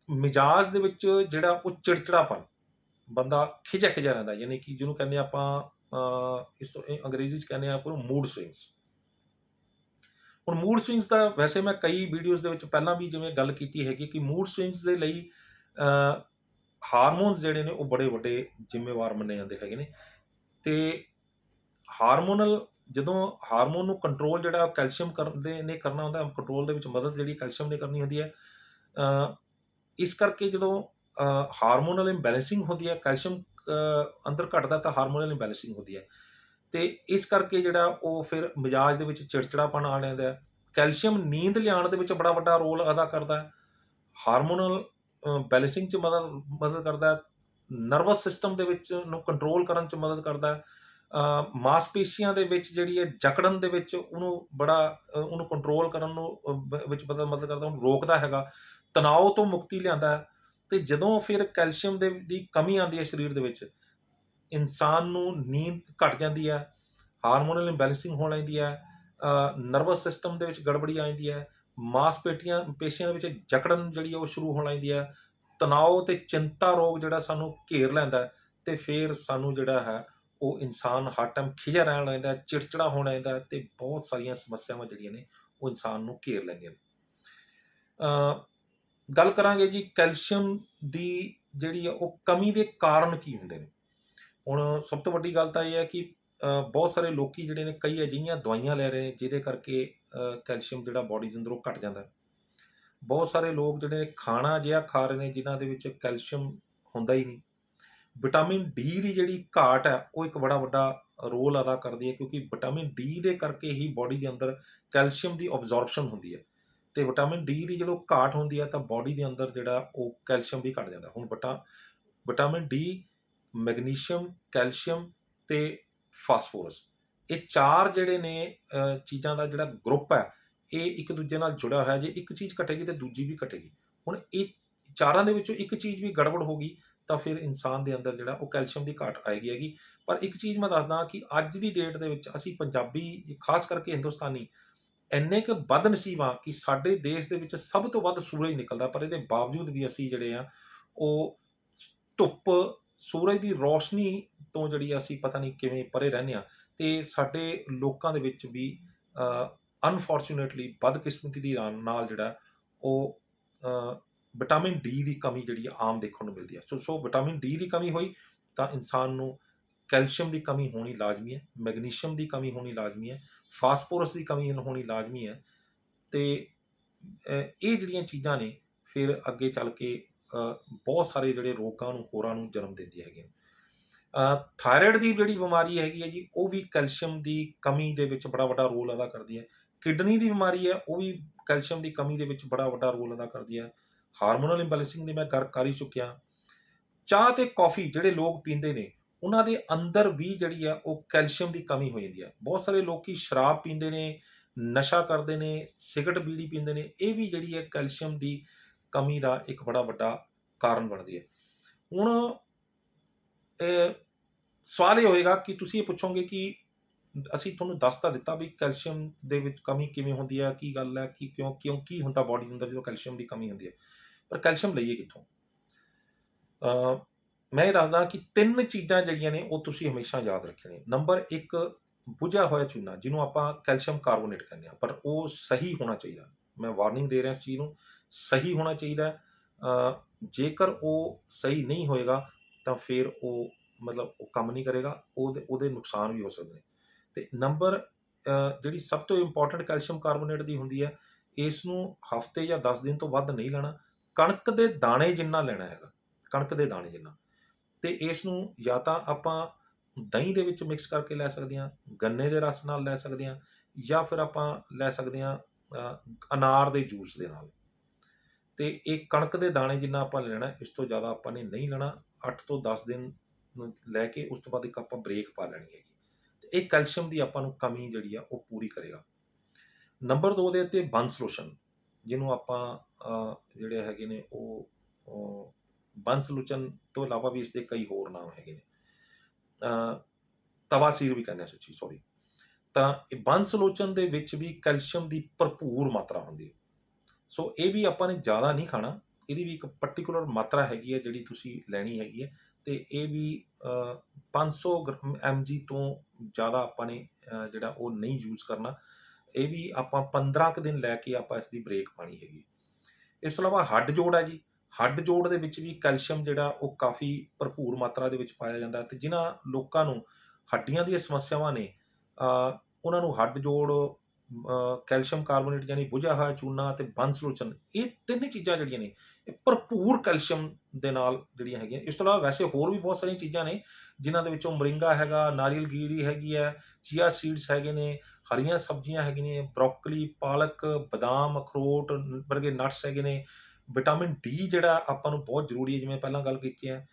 ਮਿਜਾਜ ਦੇ ਵਿੱਚ ਜਿਹੜਾ ਉਹ ਚਿੜਚਿੜਾਪਨ, ਬੰਦਾ ਖਿਜਾ ਖਿਜਾ ਰਹਿੰਦਾ, ਯਾਨੀ ਕਿ ਜਿਹਨੂੰ ਕਹਿੰਦੇ ਆਪਾਂ ਇਸ ਤੋਂ ਅੰਗਰੇਜ਼ੀ 'ਚ ਕਹਿੰਦੇ ਆ ਆਪਾਂ ਮੂਡ ਸਵਿੰਗਸ ਹੁਣ ਮੂਡ ਸਵਿੰਗਸ ਦਾ ਵੈਸੇ ਮੈਂ ਕਈ ਵੀਡੀਓਜ਼ ਦੇ ਵਿੱਚ ਪਹਿਲਾਂ ਵੀ ਜਿਵੇਂ ਗੱਲ ਕੀਤੀ ਹੈਗੀ ਕਿ ਮੂਡ ਸਵਿੰਗਸ ਦੇ ਲਈ ਹਾਰਮੋਨਸ ਜਿਹੜੇ ਨੇ ਉਹ ਬੜੇ ਵੱਡੇ ਜ਼ਿੰਮੇਵਾਰ ਮੰਨੇ ਜਾਂਦੇ ਹੈਗੇ ਨੇ। ਤੇ ਹਾਰਮੋਨਲ ਜਦੋਂ ਹਾਰਮੋਨ ਨੂੰ ਕੰਟਰੋਲ ਜਿਹੜਾ ਕੈਲਸ਼ੀਅਮ ਕਰਦੇ ਨੇ ਕਰਨਾ ਹੁੰਦਾ ਕੰਟਰੋਲ ਦੇ ਵਿੱਚ ਮਦਦ ਜਿਹੜੀ ਕੈਲਸ਼ੀਅਮ ਨੇ ਕਰਨੀ ਹੁੰਦੀ ਹੈ ਇਸ ਕਰਕੇ ਜਦੋਂ ਹਾਰਮੋਨਲ ਇੰਬੈਲੈਂਸਿੰਗ ਹੁੰਦੀ ਹੈ, ਕੈਲਸ਼ੀਅਮ ਅੰਦਰ ਘਟਦਾ ਤਾਂ ਹਾਰਮੋਨਲ ਇੰਬੈਲੈਂਸਿੰਗ ਹੁੰਦੀ ਹੈ। ਤੇ ਇਸ ਕਰਕੇ ਜਿਹੜਾ ਉਹ ਫਿਰ ਮਿਜਾਜ ਦੇ ਵਿੱਚ ਚਿੜਚਿੜਾਪਣ ਆ ਜਾਂਦਾ ਹੈ। ਕੈਲਸ਼ੀਅਮ ਨੀਂਦ ਲਿਆਉਣ ਦੇ ਵਿੱਚ ਬੜਾ ਵੱਡਾ ਰੋਲ ਅਦਾ ਕਰਦਾ ਹੈ। ਹਾਰਮੋਨਲ ਬੈਲੈਂਸਿੰਗ ਚ ਮਦਦ ਮਦਦ ਕਰਦਾ ਹੈ। ਨਰਵਸ ਸਿਸਟਮ ਦੇ ਵਿੱਚ ਨੂੰ ਕੰਟਰੋਲ ਕਰਨ ਚ ਮਦਦ ਕਰਦਾ ਹੈ। ਮਾਸਪੇਸ਼ੀਆਂ ਦੇ ਵਿੱਚ ਜਿਹੜੀ ਹੈ ਜਕੜਨ ਦੇ ਵਿੱਚ ਉਹਨੂੰ ਬੜਾ ਉਹਨੂੰ ਕੰਟਰੋਲ ਕਰਨ ਨੂੰ ਵਿੱਚ ਮਦਦ ਮਦਦ ਕਰਦਾ, ਉਹਨੂੰ ਰੋਕਦਾ ਹੈਗਾ ਤਣਾਅ ਤੋਂ ਮੁਕਤੀ ਲਿਆਂਦਾ ਹੈ ਤੇ ਜਦੋਂ ਫਿਰ ਕੈਲਸ਼ੀਅਮ ਦੇ, ਦੀ ਕਮੀ ਆਉਂਦੀ ਹੈ ਸਰੀਰ ਦੇ ਵਿੱਚ, ਇਨਸਾਨ ਨੂੰ ਨੀਂਦ ਘਟ ਜਾਂਦੀ ਹੈ, ਹਾਰਮੋਨਲ ਇੰਬੈਲੈਂਸਿੰਗ ਹੋਣ ਲੱਗਦੀ ਹੈ ਨਰਵਸ ਸਿਸਟਮ ਦੇ ਵਿੱਚ ਗੜਬੜੀ ਆ ਜਾਂਦੀ ਹੈ ਮਾਸਪੇਸ਼ੀਆਂ ਪੇਸ਼ੀਆਂ ਦੇ ਵਿੱਚ ਜਕੜਨ ਜਿਹੜੀ ਹੈ ਉਹ ਸ਼ੁਰੂ ਹੋਣ ਲੱਗਦੀ ਹੈ ਤਣਾਅ ਤੇ ਚਿੰਤਾ ਰੋਗ ਜਿਹੜਾ ਸਾਨੂੰ ਘੇਰ ਲੈਂਦਾ ਹੈ ਤੇ ਫਿਰ ਸਾਨੂੰ ਜਿਹੜਾ ਹੈ ਉਹ ਇਨਸਾਨ ਹਰ ਟਾਈਮ ਖਿਜਾ ਰਹਿਣ ਲੱਗ ਜਾਂਦਾ, ਚਿੜਚਿੜਾ ਹੋਣ ਲੱਗ ਜਾਂਦਾ ਤੇ ਬਹੁਤ ਸਾਰੀਆਂ ਸਮੱਸਿਆਵਾਂ ਜਿਹੜੀਆਂ ਨੇ ਉਹ ਇਨਸਾਨ ਨੂੰ ਘੇਰ ਲੈਂਦੀਆਂ ਨੇ। ਅਹ ਗੱਲ ਕਰਾਂਗੇ ਜੀ ਕੈਲਸ਼ੀਅਮ ਦੀ ਜਿਹੜੀ ਆ, ਉਹ ਕਮੀ ਦੇ ਕਾਰਨ ਕੀ ਹੁੰਦੇ ਨੇ? ਹੁਣ ਸਭ ਤੋਂ ਵੱਡੀ ਗੱਲ ਤਾਂ ਇਹ ਹੈ ਕਿ ਬਹੁਤ ਸਾਰੇ ਲੋਕੀ ਜਿਹੜੇ ਨੇ, ਕਈ ਅਜਿਹੀਆਂ ਦਵਾਈਆਂ ਲੈ ਰਹੇ ਨੇ, ਜਿਹਦੇ ਕਰਕੇ ਕੈਲਸ਼ੀਅਮ ਜਿਹੜਾ ਬਾਡੀ ਦੇ ਅੰਦਰੋਂ ਘਟ ਜਾਂਦਾ। ਹੈ ਬਹੁਤ ਸਾਰੇ ਲੋਕ ਜਿਹੜੇ ਨੇ, ਖਾਣਾ ਜਿਹਾ ਖਾ ਰਹੇ ਨੇ, ਜਿਨ੍ਹਾਂ ਦੇ ਵਿੱਚ ਕੈਲਸ਼ੀਅਮ ਹੁੰਦਾ ਹੀ ਨਹੀਂ। ਵਿਟਾਮਿਨ ਡੀ ਦੀ ਜਿਹੜੀ ਘਾਟ ਹੈ, ਉਹ ਇੱਕ ਬੜਾ ਵੱਡਾ ਰੋਲ ਅਦਾ ਕਰਦੀ ਹੈ, ਕਿਉਂਕਿ ਵਿਟਾਮਿਨ ਡੀ ਦੇ ਕਰਕੇ ਹੀ ਬਾਡੀ ਦੇ ਅੰਦਰ ਕੈਲਸ਼ੀਅਮ ਦੀ ਅਬਜ਼ੌਰਪਸ਼ਨ ਹੁੰਦੀ ਹੈ। ਤੇ ਵਿਟਾਮਿਨ ਡੀ ਦੀ ਜਦੋਂ ਘਾਟ ਹੁੰਦੀ ਹੈ, ਤਾਂ ਬਾਡੀ ਦੇ ਅੰਦਰ ਜਿਹੜਾ ਉਹ ਕੈਲਸ਼ੀਅਮ ਵੀ ਘਟ ਜਾਂਦਾ। ਹੁਣ ਬਟਾ, ਵਿਟਾਮਿਨ ਡੀ ਮੈਗਨੀਸ਼ੀਅਮ, ਕੈਲਸ਼ੀਅਮ ਤੇ ਫਾਸਫੋਰਸ। ਇਹ ਚਾਰ ਜਿਹੜੇ ਨੇ ਚੀਜ਼ਾਂ ਦਾ ਜਿਹੜਾ ਗਰੁੱਪ ਹੈ, ਇਹ ਇੱਕ ਦੂਜੇ ਨਾਲ ਜੁੜਿਆ ਹੋਇਆ। ਜੇ ਇੱਕ ਚੀਜ਼ ਘਟੇਗੀ ਤੇ ਦੂਜੀ ਵੀ ਘਟੇਗੀ। ਹੁਣ ਇਹ ਚਾਰਾਂ ਦੇ ਵਿੱਚੋਂ ਇੱਕ ਚੀਜ਼ ਵੀ ਗੜਬੜ ਹੋ ਗਈ ਤਾਂ ਫਿਰ ਇਨਸਾਨ ਦੇ ਅੰਦਰ ਜਿਹੜਾ ਉਹ ਕੈਲਸ਼ੀਅਮ ਦੀ ਘਾਟ ਆਏਗੀ ਹੈਗੀ। ਪਰ ਇੱਕ ਚੀਜ਼ ਮੈਂ ਦੱਸਦਾ ਕਿ ਅੱਜ ਦੀ ਡੇਟ ਦੇ ਵਿੱਚ ਅਸੀਂ ਪੰਜਾਬੀ, ਖਾਸ ਕਰਕੇ ਹਿੰਦੁਸਤਾਨੀ, ਇੰਨੇ ਕੁ ਬਦਨਸੀਬ ਆ ਕਿ ਸਾਡੇ ਦੇਸ਼ ਦੇ ਵਿੱਚ ਸਭ ਤੋਂ ਵੱਧ ਸੂਰਜ ਨਿਕਲਦਾ। ਪਰ ਇਹਦੇ ਬਾਵਜੂਦ ਵੀ ਅਸੀਂ ਜਿਹੜੇ ਆ ਉਹ ਧੁੱਪ, ਸੂਰਜ ਦੀ ਰੋਸ਼ਨੀ ਤੋਂ ਜਿਹੜੀ ਅਸੀਂ ਪਤਾ ਨਹੀਂ ਕਿਵੇਂ ਪਰੇ ਰਹਿੰਦੇ ਆ ਤੇ ਸਾਡੇ ਲੋਕਾਂ ਦੇ ਵਿੱਚ ਵੀ ਅਨਫੋਰਚੂਨੇਟਲੀ ਬਦਕਿਸਮਤੀ ਦੀ ਨਾਲ- ਜਿਹੜਾ ਉਹ ਵਿਟਾਮਿਨ ਡੀ ਦੀ ਕਮੀ ਜਿਹੜੀ ਆਮ ਦੇਖਣ ਨੂੰ ਮਿਲਦੀ ਹੈ ਸੋ ਸੋ ਵਿਟਾਮਿਨ ਡੀ ਦੀ ਕਮੀ ਹੋਈ ਤਾਂ ਇਨਸਾਨ ਨੂੰ ਕੈਲਸ਼ੀਅਮ ਦੀ ਕਮੀ ਹੋਣੀ ਲਾਜ਼ਮੀ ਹੈ, ਮੈਗਨੀਸ਼ੀਅਮ ਦੀ ਕਮੀ ਹੋਣੀ ਲਾਜ਼ਮੀ ਹੈ, ਫਾਸਫੋਰਸ ਦੀ ਕਮੀ ਹੋਣੀ ਲਾਜ਼ਮੀ ਹੈ। ਤੇ ਇਹ ਜਿਹੜੀਆਂ ਚੀਜ਼ਾਂ ਨੇ ਫਿਰ ਅੱਗੇ ਚੱਲ ਕੇ ਬਹੁਤ ਸਾਰੇ ਜਿਹੜੇ ਰੋਗਾਂ ਨੂੰ, ਹੋਰਾਂ ਨੂੰ ਜਨਮ ਦਿੰਦੀਆਂ ਹੈਗੀਆਂ। ਥਾਇਰਾਇਡ ਦੀ ਜਿਹੜੀ ਬਿਮਾਰੀ ਹੈਗੀ ਹੈ ਜੀ, ਉਹ ਵੀ ਕੈਲਸ਼ੀਅਮ ਦੀ ਕਮੀ ਦੇ ਵਿੱਚ ਬੜਾ ਵੱਡਾ ਰੋਲ ਅਦਾ ਕਰਦੀ ਹੈ। ਕਿਡਨੀ ਦੀ ਬਿਮਾਰੀ ਹੈ, ਉਹ ਵੀ ਕੈਲਸ਼ੀਅਮ ਦੀ ਕਮੀ ਦੇ ਵਿੱਚ ਬੜਾ ਵੱਡਾ ਰੋਲ ਅਦਾ ਕਰਦੀ ਹੈ। ਹਾਰਮੋਨਲ ਇੰਬੈਲੈਂਸਿੰਗ ਦੀ ਮੈਂ ਕਰ ਕਰ ਹੀ ਚੁੱਕਿਆ। ਚਾਹ ਤੇ ਕਾਫੀ ਜਿਹੜੇ ਲੋਕ ਪੀਂਦੇ ਨੇ, ਉਹਨਾਂ ਦੇ ਅੰਦਰ ਵੀ ਜਿਹੜੀ ਆ ਉਹ ਕੈਲਸ਼ੀਅਮ ਦੀ ਕਮੀ ਹੋ ਜਾਂਦੀ ਹੈ ਬਹੁਤ ਸਾਰੇ ਲੋਕੀ ਸ਼ਰਾਬ ਪੀਂਦੇ ਨੇ, ਨਸ਼ਾ ਕਰਦੇ ਨੇ, ਸਿਗਰਟ ਬੀੜੀ ਪੀਂਦੇ ਨੇ, ਇਹ ਵੀ ਜਿਹੜੀ ਹੈ ਕੈਲਸ਼ੀਅਮ ਦੀ ਕਮੀ ਦਾ ਇੱਕ ਬੜਾ ਵੱਡਾ ਕਾਰਨ ਬਣਦੀ ਹੈ ਹੁਣ ਸਵਾਲ ਇਹ ਹੋਏਗਾ ਕਿ ਤੁਸੀਂ ਇਹ ਪੁੱਛੋਗੇ ਕਿ ਅਸੀਂ ਤੁਹਾਨੂੰ ਦੱਸ ਤਾਂ ਦਿੱਤਾ ਵੀ ਕੈਲਸ਼ੀਅਮ ਦੇ ਵਿੱਚ ਕਮੀ ਕਿਵੇਂ ਹੁੰਦੀ ਹੈ ਕੀ ਗੱਲ ਹੈ ਕਿ ਕਿਉਂ ਕਿਉਂ, ਕੀ ਹੁੰਦਾ ਬਾਡੀ ਦੇ ਅੰਦਰ ਜਦੋਂ ਕੈਲਸ਼ੀਅਮ ਦੀ ਕਮੀ ਹੁੰਦੀ ਹੈ ਪਰ ਕੈਲਸ਼ੀਅਮ ਲਈਏ ਕਿੱਥੋਂ? ਅ ਮੈਂ ਇਹ ਦੱਸਦਾ ਕਿ ਤਿੰਨ ਚੀਜ਼ਾਂ ਜਿਹੜੀਆਂ ਨੇ ਉਹ ਤੁਸੀਂ ਹਮੇਸ਼ਾ ਯਾਦ ਰੱਖਣੀਆਂ ਨੰਬਰ 1 ਬੁਝਿਆ ਹੋਇਆ ਚੂਨਾ, ਜਿਹਨੂੰ ਆਪਾਂ ਕੈਲਸ਼ੀਅਮ ਕਾਰਬੋਨੇਟ ਕਹਿੰਦੇ ਆ ਪਰ ਉਹ ਸਹੀ ਹੋਣਾ ਚਾਹੀਦਾ। ਮੈਂ ਵਾਰਨਿੰਗ ਦੇ ਰਿਹਾ ਇਸ ਚੀਜ਼ ਨੂੰ, ਸਹੀ ਹੋਣਾ ਚਾਹੀਦਾ ਜੇਕਰ ਉਹ ਸਹੀ ਨਹੀਂ ਹੋਏਗਾ, ਤਾਂ ਫਿਰ ਉਹ ਮਤਲਬ ਉਹ ਕੰਮ ਨਹੀਂ ਕਰੇਗਾ, ਉਹਦੇ ਉਹਦੇ ਨੁਕਸਾਨ ਵੀ ਹੋ ਸਕਦੇ ਨੇ। ਤੇ ਨੰਬਰ ਜਿਹੜੀ ਸਭ ਤੋਂ ਇੰਪੋਰਟੈਂਟ ਕੈਲਸ਼ੀਅਮ ਕਾਰਬੋਨੇਟ ਦੀ ਹੁੰਦੀ ਹੈ, ਇਸ ਨੂੰ ਹਫ਼ਤੇ ਜਾਂ 10 ਦਿਨ ਤੋਂ ਵੱਧ ਨਹੀਂ ਲੈਣਾ। ਕਣਕ ਦੇ ਦਾਣੇ ਜਿੰਨਾ ਲੈਣਾ ਹੈਗਾ, ਕਣਕ ਦੇ ਦਾਣੇ ਜਿੰਨਾ। ਤੇ ਇਸ ਨੂੰ ਜਾਂ ਤਾਂ ਆਪਾਂ ਦਹੀਂ ਦੇ ਵਿੱਚ ਮਿਕਸ ਕਰਕੇ ਲੈ ਸਕਦੇ ਹਾਂ, ਗੰਨੇ ਦੇ ਰਸ ਨਾਲ ਲੈ ਸਕਦੇ ਹਾਂ, ਜਾਂ ਫਿਰ ਆਪਾਂ ਲੈ ਸਕਦੇ ਹਾਂ ਅਨਾਰ ਦੇ ਜੂਸ ਦੇ ਨਾਲ। ਤੇ ਇਹ ਕਣਕ ਦੇ ਦਾਣੇ ਜਿੰਨਾ ਆਪਾਂ ਲੈਣਾ, ਇਸ ਤੋਂ ਜ਼ਿਆਦਾ ਆਪਾਂ ਨੇ ਨਹੀਂ ਲੈਣਾ। 8 ਤੋਂ 10 ਦਿਨ ਨੂੰ ਲੈ ਕੇ ਉਸ ਤੋਂ ਬਾਅਦ ਇੱਕ ਆਪਾਂ ਬ੍ਰੇਕ ਪਾ ਲੈਣੀ ਹੈਗੀ। ਤੇ ਇਹ ਕੈਲਸ਼ੀਅਮ ਦੀ ਆਪਾਂ ਨੂੰ ਕਮੀ ਜਿਹੜੀ ਆ, ਉਹ ਪੂਰੀ ਕਰੇਗਾ। ਨੰਬਰ 2 ਦੇ ਉੱਤੇ ਬੰਸ ਲੋਸ਼ਨ, ਜਿਹਨੂੰ ਆਪਾਂ ਜਿਹੜੇ ਹੈਗੇ ਨੇ ਉਹ ਉਹ ਤੋਂ ਇਲਾਵਾ ਵੀ ਇਸ ਦੇ ਕਈ ਹੋਰ ਨਾਮ ਹੈਗੇ ਨੇ। ਤਵਾਸੀਰ ਵੀ ਕਹਿੰਦੇ ਆ ਸੱਚੀ ਸੌਰੀ ਤਾਂ ਇਹ ਬੰਸਲੋਚਨ ਦੇ ਵਿੱਚ ਵੀ ਕੈਲਸ਼ੀਅਮ ਦੀ ਭਰਪੂਰ ਮਾਤਰਾ ਹੁੰਦੀ ਹੈ। ਸੋ ਇਹ ਵੀ ਆਪਾਂ ਨੇ ਜ਼ਿਆਦਾ ਨਹੀਂ ਖਾਣਾ। ਇਹਦੀ ਵੀ ਇੱਕ ਪਾਰਟਿਕੂਲਰ ਮਾਤਰਾ ਹੈਗੀ ਹੈ ਜਿਹੜੀ ਤੁਸੀਂ ਲੈਣੀ ਹੈਗੀ ਹੈ। ਤੇ ਇਹ ਵੀ ਅ, 500 mg ਤੋਂ ਜ਼ਿਆਦਾ ਆਪਾਂ ਨੇ ਜਿਹੜਾ ਉਹ ਨਹੀਂ ਯੂਜ਼ ਕਰਨਾ। ਇਹ ਵੀ ਆਪਾਂ 15 ਕੁ ਦਿਨ ਲੈ ਕੇ ਆਪਾਂ ਇਸ ਦੀ ਬ੍ਰੇਕ ਪਾਣੀ ਹੈਗੀ ਇਸ ਤੋਂ ਇਲਾਵਾ ਹੱਡ ਜੋੜ ਹੈ ਜੀ। ਹੱਡ ਜੋੜ ਦੇ ਵਿੱਚ ਵੀ ਕੈਲਸ਼ੀਅਮ ਜਿਹੜਾ ਉਹ ਕਾਫੀ ਭਰਪੂਰ ਮਾਤਰਾ ਦੇ ਵਿੱਚ ਪਾਇਆ ਜਾਂਦਾ ਤੇ ਜਿਨ੍ਹਾਂ ਲੋਕਾਂ ਨੂੰ ਹੱਡੀਆਂ ਦੀਆਂ ਸਮੱਸਿਆਵਾਂ ਨੇ ਉਹਨਾਂ ਨੂੰ ਹੱਡ ਜੋੜ ਕੈਲਸ਼ੀਅਮ ਕਾਰਬੋਨੇਟ ਯਾਨੀ ਬੁਝਿਆ ਹੋਇਆ ਚੂਨਾ ਤੇ ਬੰਸਲੋਚਨ ਇਹ ਤਿੰਨ ਚੀਜ਼ਾਂ ਜਿਹੜੀਆਂ ਨੇ, ਇਹ ਭਰਪੂਰ ਕੈਲਸ਼ੀਅਮ ਦੇ ਨਾਲ ਜਿਹੜੀਆਂ ਹੈਗੀਆਂ। ਇਸ ਤੋਂ ਇਲਾਵਾ ਵੈਸੇ ਹੋਰ ਵੀ ਬਹੁਤ ਸਾਰੀਆਂ ਚੀਜ਼ਾਂ ਨੇ ਜਿਨ੍ਹਾਂ ਦੇ ਵਿੱਚੋਂ ਮਰਿੰਗਾ ਹੈਗਾ, ਨਾਰੀਅਲ, ਗੀਰੀ ਹੈਗੀ ਹੈ, ਚੀਆ ਸੀਡਸ ਹੈਗੇ ਨੇ ਹਰੀਆਂ ਸਬਜ਼ੀਆਂ ਹੈਗੀਆਂ ਨੇ, ਬ੍ਰੋਕਲੀ, ਪਾਲਕ, ਬਦਾਮ, ਅਖਰੋਟ, ਵਰਗੇ ਨਟਸ ਹੈਗੇ ਨੇ। ਵਿਟਾਮਿਨ ਡੀ ਜਿਹੜਾ ਆਪਾਂ ਨੂੰ ਬਹੁਤ ਜ਼ਰੂਰੀ ਹੈ, ਜਿਵੇਂ ਪਹਿਲਾਂ ਗੱਲ ਕੀਤੀ ਹੈ।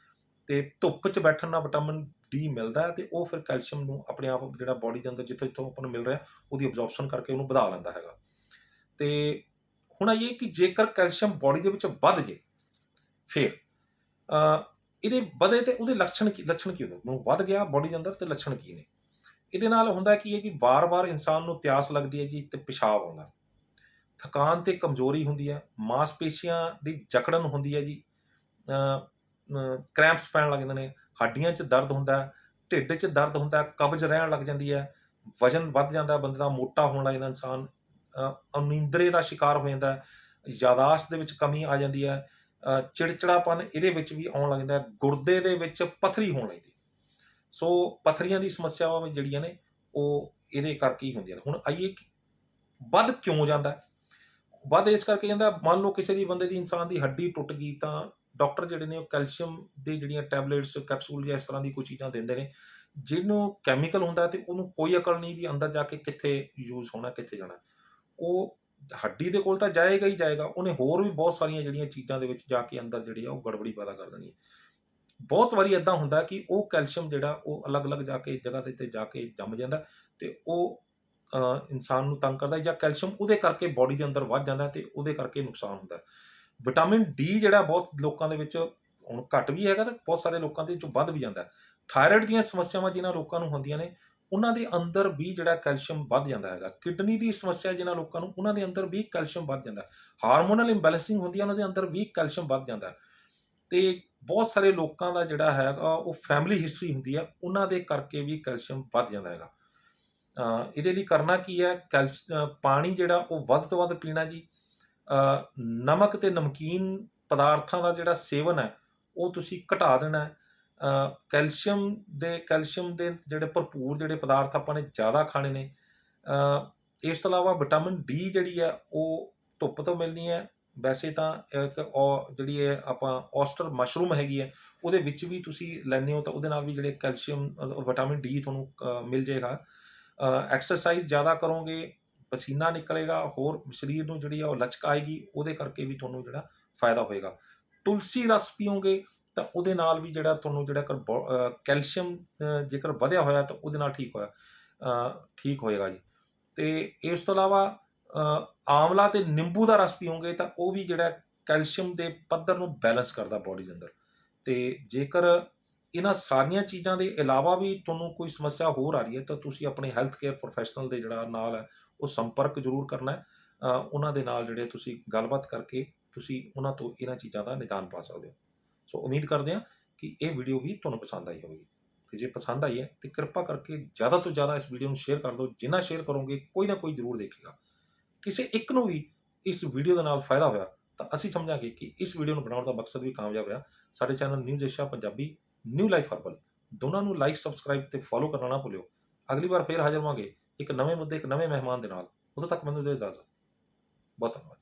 ਤੇ ਧੁੱਪ 'ਚ ਬੈਠਣ ਨਾਲ ਵਿਟਾਮਿਨ ਡੀ ਮਿਲਦਾ ਹੈ ਤੇ ਉਹ ਫਿਰ ਕੈਲਸ਼ੀਅਮ ਨੂੰ ਆਪਣੇ ਆਪ ਜਿਹੜਾ ਬਾਡੀ ਦੇ ਅੰਦਰ ਜਿੱਥੋਂ ਜਿੱਥੋਂ ਆਪਾਂ ਨੂੰ ਮਿਲ ਰਿਹਾ, ਉਹਦੀ ਅਬਜ਼ੌਰਪਸ਼ਨ ਕਰਕੇ ਉਹਨੂੰ ਵਧਾ ਲੈਂਦਾ ਹੈਗਾ। ਤੇ ਹੁਣ ਆਈਏ ਕਿ ਜੇਕਰ ਕੈਲਸ਼ੀਅਮ ਬਾਡੀ ਦੇ ਵਿੱਚ ਵੱਧ ਜੇ, ਫਿਰ ਇਹਦੇ ਵਧੇ ਤੇ ਉਹਦੇ ਲੱਛਣ ਕੀ ਲੱਛਣ ਕੀ ਹੁੰਦੇ ਨੂੰ? ਵੱਧ ਗਿਆ ਬਾਡੀ ਦੇ ਅੰਦਰ ਤੇ ਲੱਛਣ ਕੀ ਨੇ? ਇਹਦੇ ਨਾਲ ਹੁੰਦਾ ਕੀ ਹੈ ਕਿ ਵਾਰ-ਵਾਰ ਇਨਸਾਨ ਨੂੰ ਪਿਆਸ ਲੱਗਦੀ ਹੈ ਜੀ ਤੇ ਪਿਸ਼ਾਬ ਆਉਂਦਾ। ਥਕਾਨ ਤੇ ਕਮਜ਼ੋਰੀ ਹੁੰਦੀ ਹੈ ਮਾਸਪੇਸ਼ੀਆਂ ਦੀ ਜਕੜਨ ਹੁੰਦੀ ਹੈ ਜੀ ਕ੍ਰੈਂਪਸ ਪੈਣ ਲੱਗਦੇ ਨੇ ਹੱਡੀਆਂ 'ਚ ਦਰਦ ਹੁੰਦਾ ਢਿੱਡ 'ਚ ਦਰਦ ਹੁੰਦਾ ਕਬਜ਼ ਰਹਿਣ ਲੱਗ ਜਾਂਦੀ ਹੈ ਵਜਨ ਵੱਧ ਜਾਂਦਾ ਬੰਦੇ ਦਾ ਮੋਟਾ ਹੋਣ ਲੱਗ ਜਾਂਦਾ ਇਨਸਾਨ ਅ, ਦਾ ਸ਼ਿਕਾਰ ਹੋ ਜਾਂਦਾ ਯਾਦਾਸ਼ਤ ਦੇ ਵਿੱਚ ਕਮੀ ਆ ਜਾਂਦੀ ਹੈ ਚਿੜਚਿੜਾਪਨ ਇਹਦੇ ਵਿੱਚ ਵੀ ਆਉਣ ਲੱਗਦਾ ਗੁਰਦੇ ਦੇ ਵਿੱਚ ਪਥਰੀ ਹੋਣ ਲੱਗਦੀ ਸੋ ਪਥਰੀਆਂ ਦੀ ਸਮੱਸਿਆਵਾਂ ਵੀ ਜਿਹੜੀਆਂ ਨੇ, ਉਹ ਇਹਦੇ ਕਰਕੇ ਹੀ ਹੁੰਦੀਆਂ ਨੇ। ਹੁਣ ਆਈਏ ਕਿ ਵੱਧ ਕਿਉਂ ਜਾਂਦਾ ਵੱਧ ਇਸ ਕਰਕੇ ਜਾਂਦਾ, ਮੰਨ ਲਓ ਕਿਸੇ ਦੀ ਬੰਦੇ ਦੀ ਇਨਸਾਨ ਦੀ ਹੱਡੀ ਟੁੱਟ ਗਈ ਤਾਂ ਡਾਕਟਰ ਜਿਹੜੇ ਨੇ ਉਹ ਕੈਲਸ਼ੀਅਮ ਦੇ ਜਿਹੜੀਆਂ ਟੈਬਲੇਟਸ, ਕੈਪਸੂਲ ਜਾਂ ਇਸ ਤਰ੍ਹਾਂ ਦੀ ਕੋਈ ਚੀਜ਼ਾਂ ਦਿੰਦੇ ਨੇ, ਜਿਹਨੂੰ ਕੈਮੀਕਲ ਹੁੰਦਾ ਤੇ ਉਹਨੂੰ ਕੋਈ ਅਕਲ ਨਹੀਂ ਵੀ ਅੰਦਰ ਜਾ ਕੇ ਕਿੱਥੇ ਯੂਜ਼ ਹੋਣਾ, ਕਿੱਥੇ ਜਾਣਾ। ਉਹ ਹੱਡੀ ਦੇ ਕੋਲ ਤਾਂ ਜਾਏਗਾ ਹੀ ਜਾਏਗਾ, ਉਹਨੇ ਹੋਰ ਵੀ ਬਹੁਤ ਸਾਰੀਆਂ ਜਿਹੜੀਆਂ ਚੀਜ਼ਾਂ ਦੇ ਵਿੱਚ ਜਾ ਕੇ ਅੰਦਰ ਜਿਹੜੀ ਆ ਉਹ ਗੜਬੜੀ ਪੈਦਾ ਕਰ ਦੇਣੀ ਹੈ। ਬਹੁਤ ਵਾਰੀ ਇਦਾਂ ਹੁੰਦਾ ਕਿ ਉਹ ਕੈਲਸ਼ੀਅਮ ਜਿਹੜਾ ਉਹ ਅਲੱਗ-ਅਲੱਗ ਜਾ ਕੇ ਜਗ੍ਹਾ ਦੇ ਤੇ ਜਾ ਕੇ ਜੰਮ ਜਾਂਦਾ ਤੇ ਉਹ ਇਨਸਾਨ ਨੂੰ ਤੰਗ ਕਰਦਾ ਜਾਂ ਕੈਲਸ਼ੀਅਮ ਉਹਦੇ ਕਰਕੇ ਬਾਡੀ ਦੇ ਅੰਦਰ ਵੱਧ ਜਾਂਦਾ ਤੇ ਉਹਦੇ ਕਰਕੇ ਨੁਕਸਾਨ ਹੁੰਦਾ ਵਿਟਾਮਿਨ ਡੀ ਜਿਹੜਾ ਬਹੁਤ ਲੋਕਾਂ ਦੇ ਵਿੱਚ ਹੁਣ ਘੱਟ ਵੀ ਹੈਗਾ ਤੇ ਬਹੁਤ ਸਾਰੇ ਲੋਕਾਂ ਦੇ ਵਿੱਚ ਵੱਧ ਵੀ ਜਾਂਦਾ ਥਾਇਰਾਇਡ ਦੀਆਂ ਸਮੱਸਿਆਵਾਂ ਜਿਨ੍ਹਾਂ ਲੋਕਾਂ ਨੂੰ ਹੁੰਦੀਆਂ ਨੇ, ਉਹਨਾਂ ਦੇ ਅੰਦਰ ਵੀ ਜਿਹੜਾ ਕੈਲਸ਼ੀਅਮ ਵੱਧ ਜਾਂਦਾ ਹੈਗਾ। ਕਿਡਨੀ ਦੀ ਸਮੱਸਿਆ ਜਿਨ੍ਹਾਂ ਲੋਕਾਂ ਨੂੰ, ਉਹਨਾਂ ਦੇ ਅੰਦਰ ਵੀ ਕੈਲਸ਼ੀਅਮ ਵੱਧ ਜਾਂਦਾ ਹਾਰਮੋਨਲ ਇੰਬੈਲੈਂਸਿੰਗ ਹੁੰਦੀ ਹੈ, ਉਹਨਾਂ ਦੇ ਅੰਦਰ ਵੀ ਕੈਲਸ਼ੀਅਮ ਵੱਧ ਜਾਂਦਾ ਤੇ ਬਹੁਤ ਸਾਰੇ ਲੋਕਾਂ ਦਾ ਜਿਹੜਾ ਹੈਗਾ ਉਹ ਫੈਮਿਲੀ ਹਿਸਟਰੀ ਹੁੰਦੀ ਹੈ, ਉਹਨਾਂ ਦੇ ਕਰਕੇ ਵੀ ਕੈਲਸ਼ੀਅਮ ਵੱਧ ਜਾਂਦਾ ਹੈਗਾ। ਇਹਦੇ ਲਈ ਕਰਨਾ ਕੀ ਹੈ ਕੈਲਸ਼ ਪਾਣੀ ਜਿਹੜਾ ਉਹ ਵੱਧ ਤੋਂ ਵੱਧ ਪੀਣਾ ਜੀ। ਨਮਕ ਤੇ ਨਮਕੀਨ ਪਦਾਰਥਾਂ ਦਾ ਜਿਹੜਾ ਸੇਵਨ ਹੈ, ਉਹ ਤੁਸੀਂ ਘਟਾ ਦੇਣਾ ਹੈ। ਕੈਲਸ਼ੀਅਮ ਦੇ ਕੈਲਸ਼ੀਅਮ ਦੇ ਜਿਹੜੇ ਭਰਪੂਰ ਜਿਹੜੇ ਪਦਾਰਥ ਆਪਾਂ ਨੇ ਜ਼ਿਆਦਾ ਖਾਣੇ ਨੇ। ਇਸ ਤੋਂ ਇਲਾਵਾ ਵਿਟਾਮਿਨ ਡੀ ਜਿਹੜੀ ਹੈ, ਉਹ ਧੁੱਪ ਤੋਂ ਮਿਲਣੀ ਹੈ। ਵੈਸੇ ਤਾਂ ਇੱਕ ਉਹ ਜਿਹੜੀ ਹੈ ਆਪਾਂ ਔਸਟਰ ਮਸ਼ਰੂਮ ਹੈਗੀ ਹੈ, ਉਹਦੇ ਵਿੱਚ ਵੀ ਤੁਸੀਂ ਲੈਂਦੇ ਹੋ ਤਾਂ ਉਹਦੇ ਨਾਲ ਵੀ ਜਿਹੜੇ ਕੈਲਸ਼ੀਅਮ ਵਿਟਾਮਿਨ ਡੀ ਤੁਹਾਨੂੰ, ਅਹ ਮਿਲ ਜਾਏਗਾ। ਐਕਸਰਸਾਈਜ਼ ਜ਼ਿਆਦਾ ਕਰੋਗੇ, ਪਸੀਨਾ ਨਿਕਲੇਗਾ, ਹੋਰ ਸਰੀਰ ਨੂੰ ਜਿਹੜੀ ਆ ਉਹ ਲਚਕ ਆਏਗੀ, ਉਹਦੇ ਕਰਕੇ ਵੀ ਤੁਹਾਨੂੰ ਜਿਹੜਾ ਫਾਇਦਾ ਹੋਏਗਾ। ਤੁਲਸੀ ਰਸ ਪੀਓਗੇ ਤਾਂ ਉਹਦੇ ਨਾਲ ਵੀ ਜਿਹੜਾ ਤੁਹਾਨੂੰ ਜਿਹੜਾ ਕਰ ਕੈਲਸ਼ੀਅਮ ਜੇਕਰ ਵਧਿਆ ਹੋਇਆ ਤਾਂ ਉਹਦੇ ਨਾਲ ਠੀਕ ਹੋਇਆ ਠੀਕ ਹੋਏਗਾ ਜੀ। ਤੇ ਇਸ ਤੋਂ ਇਲਾਵਾ ਆਮਲਾ ਤੇ ਨਿੰਬੂ ਦਾ ਰਸ ਪੀਓਗੇ ਤਾਂ ਉਹ ਵੀ ਜਿਹੜਾ ਕੈਲਸ਼ੀਅਮ ਦੇ ਪੱਧਰ ਨੂੰ ਬੈਲੈਂਸ ਕਰਦਾ ਬਾਡੀ ਦੇ ਅੰਦਰ। ਤੇ ਜੇਕਰ ਇਹਨਾਂ ਸਾਰੀਆਂ ਚੀਜ਼ਾਂ ਦੇ ਇਲਾਵਾ ਵੀ ਤੁਹਾਨੂੰ ਕੋਈ ਸਮੱਸਿਆ ਹੋਰ ਆ ਰਹੀ ਹੈ, ਤਾਂ ਤੁਸੀਂ ਆਪਣੇ ਹੈਲਥ ਕੇਅਰ ਪ੍ਰੋਫੈਸ਼ਨਲ ਦੇ ਜਿਹੜਾ ਨਾਲ ਹੈ, ਉਹ ਸੰਪਰਕ ਜ਼ਰੂਰ ਕਰਨਾ ਹੈ। ਉਹਨਾਂ ਦੇ ਨਾਲ ਜਿਹੜੇ ਤੁਸੀਂ ਗੱਲਬਾਤ ਕਰਕੇ ਤੁਸੀਂ ਉਹਨਾਂ ਤੋਂ ਇਹਨਾਂ ਚੀਜ਼ਾਂ ਦਾ ਨਿਦਾਨ ਪਾ ਸਕਦੇ ਹੋ। ਸੋ ਉਮੀਦ ਕਰਦੇ ਹਾਂ ਕਿ ਇਹ ਵੀਡੀਓ ਵੀ ਤੁਹਾਨੂੰ ਪਸੰਦ ਆਈ ਹੋਵੇਗੀ। ਤੇ ਜੇ ਪਸੰਦ ਆਈ ਹੈ, ਤੇ ਕਿਰਪਾ ਕਰਕੇ ਜ਼ਿਆਦਾ ਤੋਂ ਜ਼ਿਆਦਾ ਇਸ ਵੀਡੀਓ ਨੂੰ ਸ਼ੇਅਰ ਕਰ ਦਿਓ। ਜਿੰਨਾ ਸ਼ੇਅਰ ਕਰੋਗੇ, ਕੋਈ ਨਾ ਕੋਈ ਜ਼ਰੂਰ ਦੇਖੇਗਾ। ਕਿਸੇ ਇੱਕ ਨੂੰ ਵੀ ਇਸ ਵੀਡੀਓ ਦੇ ਨਾਲ ਫਾਇਦਾ ਹੋਇਆ, ਤਾਂ ਅਸੀਂ ਸਮਝਾਂਗੇ ਕਿ ਇਸ ਵੀਡੀਓ ਨੂੰ ਬਣਾਉਣ ਦਾ ਮਕਸਦ ਵੀ ਕਾਮਯਾਬ ਰਿਹਾ। ਸਾਡੇ channel news Asia Punjabi, new life herbal. ਦੋਨਾਂ ਨੂੰ ਲਾਈਕ, ਸਬਸਕ੍ਰਾਈਬ ਤੇ ਫੋਲੋ ਕਰਨਾ ਨਾ ਭੁੱਲਿਓ। ਅਗਲੀ ਵਾਰ ਫੇਰ ਹਾਜ਼ਰ ਹੋਵਾਂਗੇ ਇੱਕ ਨਵੇਂ ਮੁੱਦੇ, ਇੱਕ ਨਵੇਂ ਮਹਿਮਾਨ ਦੇ ਨਾਲ। ਉਦੋਂ ਤੱਕ ਮੈਨੂੰ ਦਿਓ ਇਜਾਜ਼ਤ। ਬਹੁਤ ਧੰਨਵਾਦ।